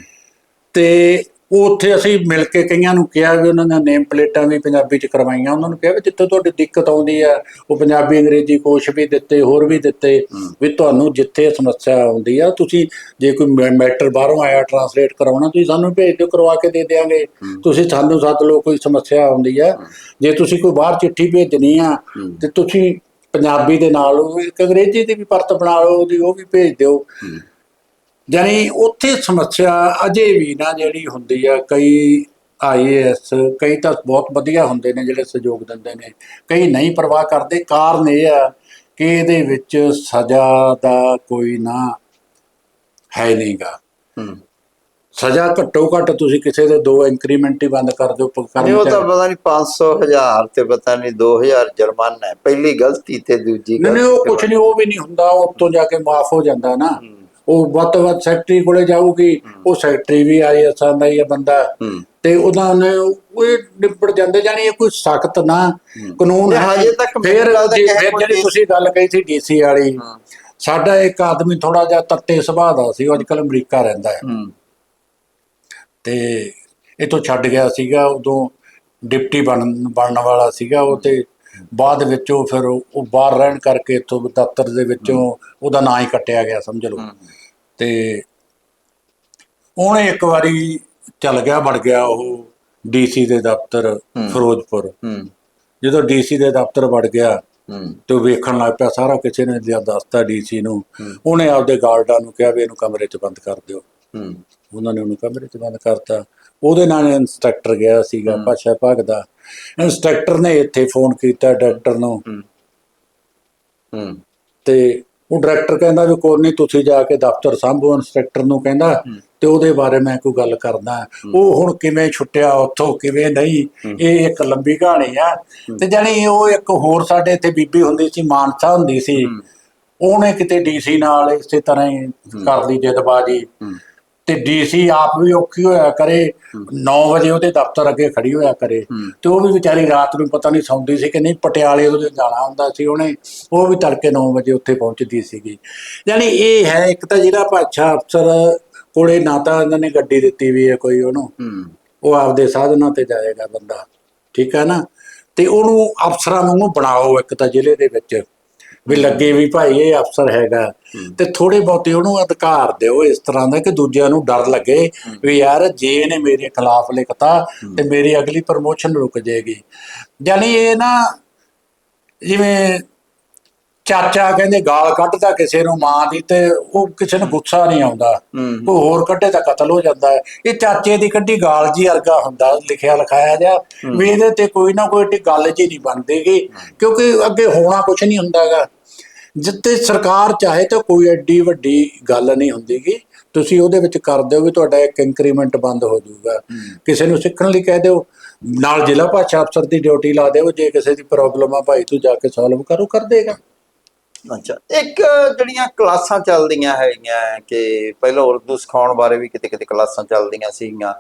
ਤੇ ਉਹ ਉੱਥੇ ਅਸੀਂ ਮਿਲ ਕੇ ਕਈਆਂ ਨੂੰ ਕਿਹਾ ਵੀ ਉਹਨਾਂ ਨੇ ਨੇਮ ਪਲੇਟਾਂ ਵੀ ਪੰਜਾਬੀ ਚ ਕਰਵਾਈਆਂ, ਉਹਨਾਂ ਨੂੰ ਕਿਹਾ ਵੀ ਜਿੱਥੇ ਤੁਹਾਡੀ ਦਿੱਕਤ ਆਉਂਦੀ ਆ, ਉਹ ਪੰਜਾਬੀ, ਅੰਗਰੇਜ਼ੀ ਕੋਸ਼ ਵੀ ਦਿੱਤੇ, ਹੋਰ ਵੀ ਦਿੱਤੇ, ਵੀ ਤੁਹਾਨੂੰ ਜਿੱਥੇ ਸਮੱਸਿਆ ਆਉਂਦੀ ਆ, ਤੁਸੀਂ ਜੇ ਕੋਈ ਮੈਟਰ ਬਾਹਰੋਂ ਆਇਆ ਟਰਾਂਸਲੇਟ ਕਰਾਉਣਾ, ਤੁਸੀਂ ਸਾਨੂੰ ਭੇਜ ਦਿਓ, ਕਰਵਾ ਕੇ ਦੇ ਦਿਆਂਗੇ। ਤੁਸੀਂ ਸਾਨੂੰ ਸੱਦ ਲਓ, ਕੋਈ ਸਮੱਸਿਆ ਆਉਂਦੀ ਆ। ਜੇ ਤੁਸੀਂ ਕੋਈ ਬਾਹਰ ਚਿੱਠੀ ਭੇਜਣੀ ਆ, ਤੇ ਤੁਸੀਂ ਪੰਜਾਬੀ ਦੇ ਨਾਲ, ਇੱਕ ਅੰਗਰੇਜ਼ੀ ਦੀ ਵੀ ਪਰਤ ਬਣਾ ਲਓ, ਉਹਦੀ ਉਹ ਵੀ ਭੇਜ ਦਿਓ। ਜਾਨੀ ਉੱਥੇ ਸਮੱਸਿਆ ਅਜੇ ਵੀ ਨਾ ਜਿਹੜੀ ਹੁੰਦੀ ਆ ਕਈ ਆਈਏਐਸ ਕਈ ਤਾਂ ਬਹੁਤ ਵਧੀਆ ਹੁੰਦੇ ਨੇ ਜਿਹੜੇ ਸਹਿਯੋਗ ਦਿੰਦੇ ਨੇ ਕਈ ਨਹੀਂ ਪਰਵਾਹ ਕਰਦੇ। ਕਾਰਨ ਇਹ ਆ ਕਿ ਇਹਦੇ ਵਿੱਚ ਸਜ਼ਾ ਦਾ ਕੋਈ ਨਾ ਹੈ ਨਹੀਂਗਾ। ਸਜ਼ਾ ਘੱਟੋ ਘੱਟ ਤੁਸੀਂ ਕਿਸੇ ਦੇ ਦੋ ਇੰਕਰੀਮੈਂਟ ਹੀ ਬੰਦ ਕਰ ਦਿਓ ਨਹੀਂ ਉਹ ਤਾਂ ਕਰਮਚਾਰੀ ਪਤਾ ਨਹੀਂ 500 ਹਜ਼ਾਰ ਤੇ ਪਤਾ ਨਹੀਂ 2000 ਜੁਰਮਾਨਾ ਹੈ। ਪਹਿਲੀ ਗਲਤੀ ਤੇ ਦੂਜੀ ਨਹੀਂ ਉਹ ਕੁਝ ਨਹੀਂ ਉਹ ਵੀ ਨਹੀਂ ਹੁੰਦਾ ਉਹ ਉੱਤੋਂ ਜਾ ਕੇ ਮਾਫ ਹੋ ਜਾਂਦਾ ਨਾ। ਉਹ ਵੱਧ ਤੋਂ ਵੱਧ ਸੈਕਟਰੀ ਕੋਲੇ ਜਾਊਗੀ ਉਹ ਸੈਕਟਰੀ ਵੀ ਆਈਐਸ ਦਾ ਹੀ ਆ ਬੰਦਾ। ਤੇ ਉਹਨਾਂ ਨੇ ਉਹ ਇਹ ਨਿਬੜ ਜਾਂਦੇ ਜਾਨੀ ਇਹ ਕੋਈ ਸਖਤ ਨਾ ਕਾਨੂੰਨ ਹੈ। ਹਜੇ ਤੱਕ ਫਿਰ ਕੋਈ ਜਿਹੜੀ ਤੁਸੀਂ ਗੱਲ ਕਹੀ ਸੀ ਡੀਸੀ ਵਾਲੀ। ਸਾਡਾ ਇੱਕ ਆਦਮੀ ਥੋੜਾ ਜਿਹਾ ਤੱਤੇ ਸੁਭਾਅ ਦਾ ਸੀ ਉਹ ਅੱਜਕੱਲ ਅਮਰੀਕਾ ਰਹਿੰਦਾ ਹੈ। ਤੇ ਇਹ ਤੋਂ ਛੱਡ ਗਿਆ ਸੀਗਾ ਉਦੋਂ ਡਿਪਟੀ ਬਣ ਬਣਨ ਵਾਲਾ ਸੀਗਾ ਉਹ ਤੇ ਬਾਅਦ ਵਿੱਚ ਉਹ ਫਿਰ ਉਹ ਬਾਹਰ ਰਹਿਣ ਕਰਕੇ ਇੱਥੋਂ ਦਫ਼ਤਰ ਦੇ ਵਿੱਚੋਂ ਉਹਦਾ ਨਾਂ ਹੀ ਕੱਟਿਆ ਗਿਆ ਸਮਝ ਲਓ। ਤੇ ਉਹਨੇ ਇੱਕ ਵਾਰੀ ਚੱਲ ਗਿਆ ਵੜ ਗਿਆ ਉਹ ਡੀਸੀ ਦੇ ਦਫ਼ਤਰ। ਫਿਰੋਜ਼ਪੁਰ। ਜਦੋਂ ਡੀਸੀ ਦੇ ਦਫ਼ਤਰ ਵੜ ਗਿਆ ਤੇ ਉਹ ਵੇਖਣ ਲੱਗ ਪਿਆ ਸਾਰਾ ਕਿਸੇ ਨੇ ਜਿਆ ਦੱਸਤਾ ਡੀਸੀ ਨੂੰ। ਉਹਨੇ ਆਪਦੇ ਗਾਰਡਾਂ ਨੂੰ ਕਿਹਾ ਵੀ ਇਹਨੂੰ ਕਮਰੇ 'ਚ ਬੰਦ ਕਰ ਦਿਓ। ਉਹਨਾਂ ਨੇ ਉਹਨੂੰ ਕਮਰੇ 'ਚ ਬੰਦ ਕਰਤਾ। ਉਹਦੇ ਨਾਲ ਇੰਸਟ੍ਰਕਟਰ ਗਿਆ ਸੀਗਾ ਭਾਸ਼ਾ ਭਾਗ ਦਾ। ਇੰਸਟ੍ਰਕਟਰ ਨੇ ਇੱਥੇ ਫੋਨ ਕੀਤਾ ਡਾਇਰੈਕਟਰ ਨੂੰ। ਹੂੰ। ਤੇ ਉਹ ਡਾਇਰੈਕਟਰ ਕਹਿੰਦਾ ਵੀ ਕੋਈ ਨਹੀਂ ਤੁਸੀਂ ਜਾ ਕੇ ਦਫ਼ਤਰ ਸਾਂਭੋ ਇੰਸਟ੍ਰਕਟਰ ਨੂੰ ਕਹਿੰਦਾ। ਤੇ ਉਹਦੇ ਬਾਰੇ ਮੈਂ ਕੋਈ ਗੱਲ ਕਰਦਾ। ਉਹ ਹੁਣ ਕਿਵੇਂ ਛੁੱਟਿਆ ਉੱਥੋਂ ਕਿਵੇਂ ਨਹੀਂ ਇਹ ਇੱਕ ਲੰਬੀ ਕਹਾਣੀ ਆ। ਤੇ ਜਾਣੀ ਉਹ ਇੱਕ ਹੋਰ ਸਾਡੇ ਇੱਥੇ ਬੀਬੀ ਹੁੰਦੀ ਸੀ ਮਾਨਸਾ ਹੁੰਦੀ ਸੀ। ਉਹਨੇ ਕਿਤੇ ਡੀਸੀ ਨਾਲ ਇਸੇ ਤਰ੍ਹਾਂ ਹੀ ਕਰ ਲਈ ਜਦਬਾਜੀ ਤੇ ਡੀਸੀ ਆਪ ਵੀ ਔਖੀ ਹੋਇਆ ਕਰੇ 9 ਵਜੇ ਉਹਦੇ ਦਫ਼ਤਰ ਅੱਗੇ ਖੜੀ ਹੋਇਆ ਕਰੇ। ਤੇ ਉਹ ਵੀ ਵਿਚਾਰੀ ਰਾਤ ਨੂੰ ਪਤਾ ਨਹੀਂ ਸੌਂਦੀ ਸੀ ਕਿ ਨਹੀਂ ਪਟਿਆਲੇ ਉਹਦੇ ਜਾਣਾ ਹੁੰਦਾ ਸੀ ਉਹਨੇ ਉਹ ਵੀ ਤੜਕੇ 9 ਵਜੇ ਉੱਥੇ ਪਹੁੰਚਦੀ ਸੀਗੀ। ਯਾਨੀ ਇਹ ਹੈ ਇੱਕ ਤਾਂ ਜਿਹੜਾ ਭਾਸ਼ਾ ਅਫਸਰ ਕੋਲੇ ਨਾ ਤਾਂ ਇਹਨਾਂ ਨੇ ਗੱਡੀ ਦਿੱਤੀ ਵੀ ਹੈ ਕੋਈ ਉਹਨੂੰ। ਉਹ ਆਪਦੇ ਸਾਧਨਾਂ ਤੇ ਜਾਏਗਾ ਬੰਦਾ। ਠੀਕ ਹੈ ਨਾ? ਤੇ ਉਹਨੂੰ ਅਫਸਰਾਂ ਵਾਂਗੂ ਬਣਾਓ ਇੱਕ ਤਾਂ ਜ਼ਿਲ੍ਹੇ ਦੇ ਵਿੱਚ। ਵੀ ਲੱਗੇ ਵੀ ਭਾਈ ਇਹ ਅਫਸਰ ਹੈਗਾ। ਤੇ ਥੋੜੇ ਬਹੁਤੇ ਉਹਨੂੰ ਅਧਿਕਾਰ ਦਿਓ ਇਸ ਤਰ੍ਹਾਂ ਦਾ ਕਿ ਦੂਜਿਆਂ ਨੂੰ ਡਰ ਲੱਗੇ ਵੀ ਯਾਰ ਜੇ ਇਹਨੇ ਮੇਰੇ ਖਿਲਾਫ ਲਿਖਤਾ ਤੇ ਮੇਰੀ ਅਗਲੀ ਪ੍ਰਮੋਸ਼ਨ ਰੁਕ ਜਾਏਗੀ ਯਾਨੀ ਇਹ ਨਾ ਜਿਵੇਂ ਚਾਚਾ ਕਹਿੰਦੇ ਗਾਲ ਕੱਢਦਾ ਕਿਸੇ ਨੂੰ ਮਾਂ ਦੀ ਤੇ ਉਹ ਕਿਸੇ ਨੂੰ ਗੁੱਸਾ ਨਹੀਂ ਆਉਂਦਾ। ਹੂੰ। ਕੋਈ ਹੋਰ ਕੱਢੇ ਤਾਂ ਕਤਲ ਹੋ ਜਾਂਦਾ ਹੈ। ਇਹ ਚਾਚੇ ਦੀ ਕੱਢੀ ਗਾਲ ਜੀ ਵਰਗਾ ਹੁੰਦਾ ਲਿਖਿਆ ਲਿਖਾਇਆ ਜਾ ਵੀ ਇਹਦੇ ਤੇ ਕੋਈ ਨਾ ਕੋਈ ਗੱਲ ਜੀ ਨਹੀਂ ਬਣਦੀਗੀ ਕਿਉਂਕਿ ਅੱਗੇ ਹੋਣਾ ਕੁਝ ਨਹੀਂ ਹੁੰਦਾਗਾ ਜਿੱਤੇ ਸਰਕਾਰ ਚਾਹੇ ਤਾਂ ਕੋਈ ਐਡੀ ਵੱਡੀ ਗੱਲ ਨਹੀਂ ਹੁੰਦੀਗੀ। ਤੁਸੀਂ ਉਹਦੇ ਵਿੱਚ ਕਰ ਦਿਓ ਵੀ ਤੁਹਾਡਾ ਇੱਕ ਇੰਕਰੀਮੈਂਟ ਬੰਦ ਹੋ ਜਾਊਗਾ। ਕਿਸੇ ਨੂੰ ਸਿੱਖਣ ਲਈ ਕਹਿ ਦਿਓ। ਨਾਲ ਜ਼ਿਲ੍ਹਾ ਭਾਸ਼ਾ ਅਫਸਰ ਦੀ ਡਿਊਟੀ ਲਾ ਦਿਓ। ਜੇ ਕਿਸੇ ਦੀ ਪ੍ਰੋਬਲਮ ਆ ਭਾਈ ਤੂੰ ਜਾ ਕੇ ਸੋਲਵ ਕਰੋ ਕਰ ਦੇਗਾ। ਅੱਛਾ ਇੱਕ ਜਿਹੜੀਆਂ ਕਲਾਸਾਂ ਚੱਲਦੀਆਂ ਹੈਗੀਆਂ ਕਿ ਪਹਿਲਾਂ ਉਰਦੂ ਸਿਖਾਉਣ ਬਾਰੇ ਵੀ ਕਿਤੇ ਕਿਤੇ ਕਲਾਸਾਂ ਚੱਲਦੀਆਂ ਸੀਗੀਆਂ।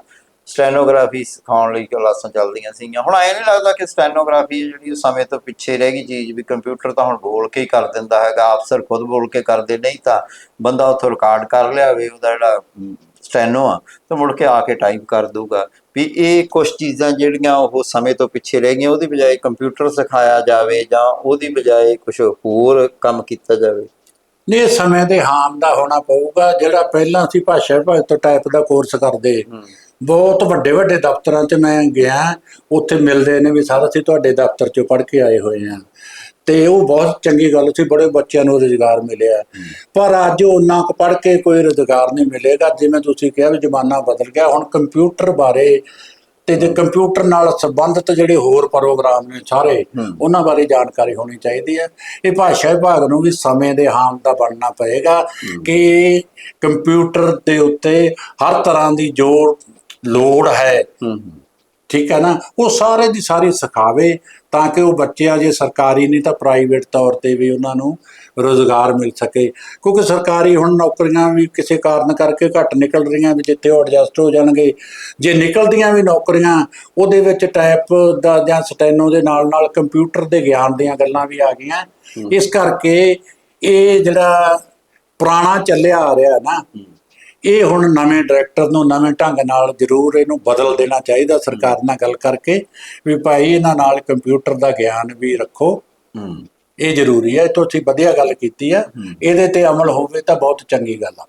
ਸਟੈਨੋਗ੍ਰਾਫੀ ਸਿਖਾਉਣ ਲਈ ਕਲਾਸਾਂ ਚੱਲਦੀਆਂ ਸੀਗੀਆਂ? ਹੁਣ ਐ ਨਹੀਂ ਲੱਗਦਾ ਕਿ ਸਟੈਨੋਗ੍ਰਾਫੀ ਜਿਹੜੀ ਉਹ ਸਮੇਂ ਤੋਂ ਪਿੱਛੇ ਰਹਿ ਗਈ ਚੀਜ਼ ਵੀ ਕੰਪਿਊਟਰ ਤਾਂ ਹੁਣ ਬੋਲ ਕੇ ਹੀ ਕਰ ਦਿੰਦਾ ਹੈਗਾ ਅਫਸਰ ਖੁਦ ਬੋਲ ਕੇ ਕਰਦੇ ਨਹੀਂ ਤਾਂ ਬੰਦਾ ਉੱਥੋਂ ਰਿਕਾਰਡ ਕਰ ਲਿਆਵੇ ਉਹਦਾ ਜਿਹੜਾ ਸਟੈਨੋ ਆ ਤਾਂ ਮੁੜ ਕੇ ਆ ਕੇ ਟਾਈਪ ਕਰ ਦੂਗਾ ਵੀ ਇਹ ਕੁਝ ਚੀਜ਼ਾਂ ਜਿਹੜੀਆਂ ਉਹ ਸਮੇਂ ਤੋਂ ਪਿੱਛੇ ਰਹਿ ਗਈਆਂ ਉਹਦੀ ਬਜਾਏ ਕੰਪਿਊਟਰ ਸਿਖਾਇਆ ਜਾਵੇ ਜਾਂ ਉਹਦੀ ਬਜਾਏ ਕੁਝ ਹੋਰ ਕੰਮ ਕੀਤਾ ਜਾਵੇ। ਇਹ ਸਮੇਂ ਦੇ ਹਾਮ ਦਾ ਹੋਣਾ ਪਊਗਾ ਜਿਹੜਾ ਪਹਿਲਾਂ ਸੀ ਭਾਸ਼ਾ ਵਿਭਾਗ ਤੋਂ ਟਾਈਪ ਦਾ ਕੋਰਸ ਕਰਦੇ। ਬਹੁਤ ਵੱਡੇ ਵੱਡੇ ਦਫ਼ਤਰਾਂ 'ਚ ਮੈਂ ਗਿਆ ਉੱਥੇ ਮਿਲਦੇ ਨੇ ਵੀ ਸਾਰਾ ਅਸੀਂ ਤੁਹਾਡੇ ਦਫ਼ਤਰ 'ਚੋਂ ਪੜ੍ਹ ਕੇ ਆਏ ਹੋਏ ਆ ਤੇ ਉਹ ਬਹੁਤ ਚੰਗੀ ਗੱਲ ਸੀ ਬੜੇ ਬੱਚਿਆਂ ਨੂੰ ਰੁਜ਼ਗਾਰ ਮਿਲਿਆ। ਪਰ ਅੱਜ ਉਹਨਾਂ ਕੁ ਪੜ੍ਹ ਕੇ ਕੋਈ ਰੁਜ਼ਗਾਰ ਨਹੀਂ ਮਿਲੇਗਾ ਜਿਵੇਂ ਤੁਸੀਂ ਕਿਹਾ ਵੀ ਜ਼ਮਾਨਾ ਬਦਲ ਗਿਆ। ਹੁਣ ਕੰਪਿਊਟਰ ਬਾਰੇ ਤੇ ਜੇ ਕੰਪਿਊਟਰ ਨਾਲ ਸੰਬੰਧਿਤ ਜਿਹੜੇ ਹੋਰ ਪ੍ਰੋਗਰਾਮ ਨੇ ਸਾਰੇ ਉਹਨਾਂ ਬਾਰੇ ਜਾਣਕਾਰੀ ਹੋਣੀ ਚਾਹੀਦੀ ਹੈ। ਇਹ ਭਾਸ਼ਾ ਵਿਭਾਗ ਨੂੰ ਵੀ ਸਮੇਂ ਦੇ ਹਾਮ ਦਾ ਬਣਨਾ ਪਏਗਾ ਕਿ ਕੰਪਿਊਟਰ ਦੇ ਉੱਤੇ ਹਰ ਤਰ੍ਹਾਂ ਦੀ ਜੋ ਲੋੜ ਹੈ। ਠੀਕ ਹੈ ਨਾ? ਉਹ ਸਾਰੇ ਦੀ ਸਾਰੀ ਸਿਖਾਵੇ ਤਾਂ ਕਿ ਉਹ ਬੱਚੇ ਆ ਜੇ ਸਰਕਾਰੀ ਨਹੀਂ ਤਾਂ ਪ੍ਰਾਈਵੇਟ ਤੌਰ ਤੇ ਵੀ ਉਹਨਾਂ ਨੂੰ ਰੋਜ਼ਗਾਰ ਮਿਲ ਸਕੇ। ਕਿਉਂਕਿ ਸਰਕਾਰੀ ਹੁਣ ਨੌਕਰੀਆਂ ਵੀ ਕਿਸੇ ਕਾਰਨ ਕਰਕੇ ਘੱਟ ਨਿਕਲ ਰਹੀਆਂ ਵੀ ਜਿੱਥੇ ਉਹ ਐਡਜਸਟ ਹੋ ਜਾਣਗੇ। ਜੇ ਨਿਕਲਦੀਆਂ ਵੀ ਨੌਕਰੀਆਂ ਉਹਦੇ ਵਿੱਚ ਟਾਈਪ ਦਾ ਜਾਂ ਸਟੈਨੋ ਦੇ ਨਾਲ ਨਾਲ ਕੰਪਿਊਟਰ ਦੇ ਗਿਆਨ ਦੀਆਂ ਗੱਲਾਂ ਵੀ ਆ ਗਈਆਂ। ਇਸ ਕਰਕੇ ਇਹ ਜਿਹੜਾ ਪੁਰਾਣਾ ਚੱਲਿਆ ਆ ਰਿਹਾ ਨਾ ਇਹ ਹੁਣ ਨਵੇਂ ਡਾਇਰੈਕਟਰ ਨੂੰ ਨਵੇਂ ਢੰਗ ਨਾਲ ਜ਼ਰੂਰ ਇਹਨੂੰ ਬਦਲ ਦੇਣਾ ਚਾਹੀਦਾ ਸਰਕਾਰ ਨਾਲ ਗੱਲ ਕਰਕੇ ਵੀ ਭਾਈ ਇਹਨਾਂ ਨਾਲ ਕੰਪਿਊਟਰ ਦਾ ਗਿਆਨ ਵੀ ਰੱਖੋ। ਹੂੰ। ਇਹ ਜ਼ਰੂਰੀ ਹੈ ਇਹ ਤੋਂ ਅਸੀਂ ਵਧੀਆ ਗੱਲ ਕੀਤੀ ਆ। ਇਹਦੇ ਤੇ ਅਮਲ ਹੋਵੇ ਤਾਂ ਬਹੁਤ ਚੰਗੀ ਗੱਲ ਆ।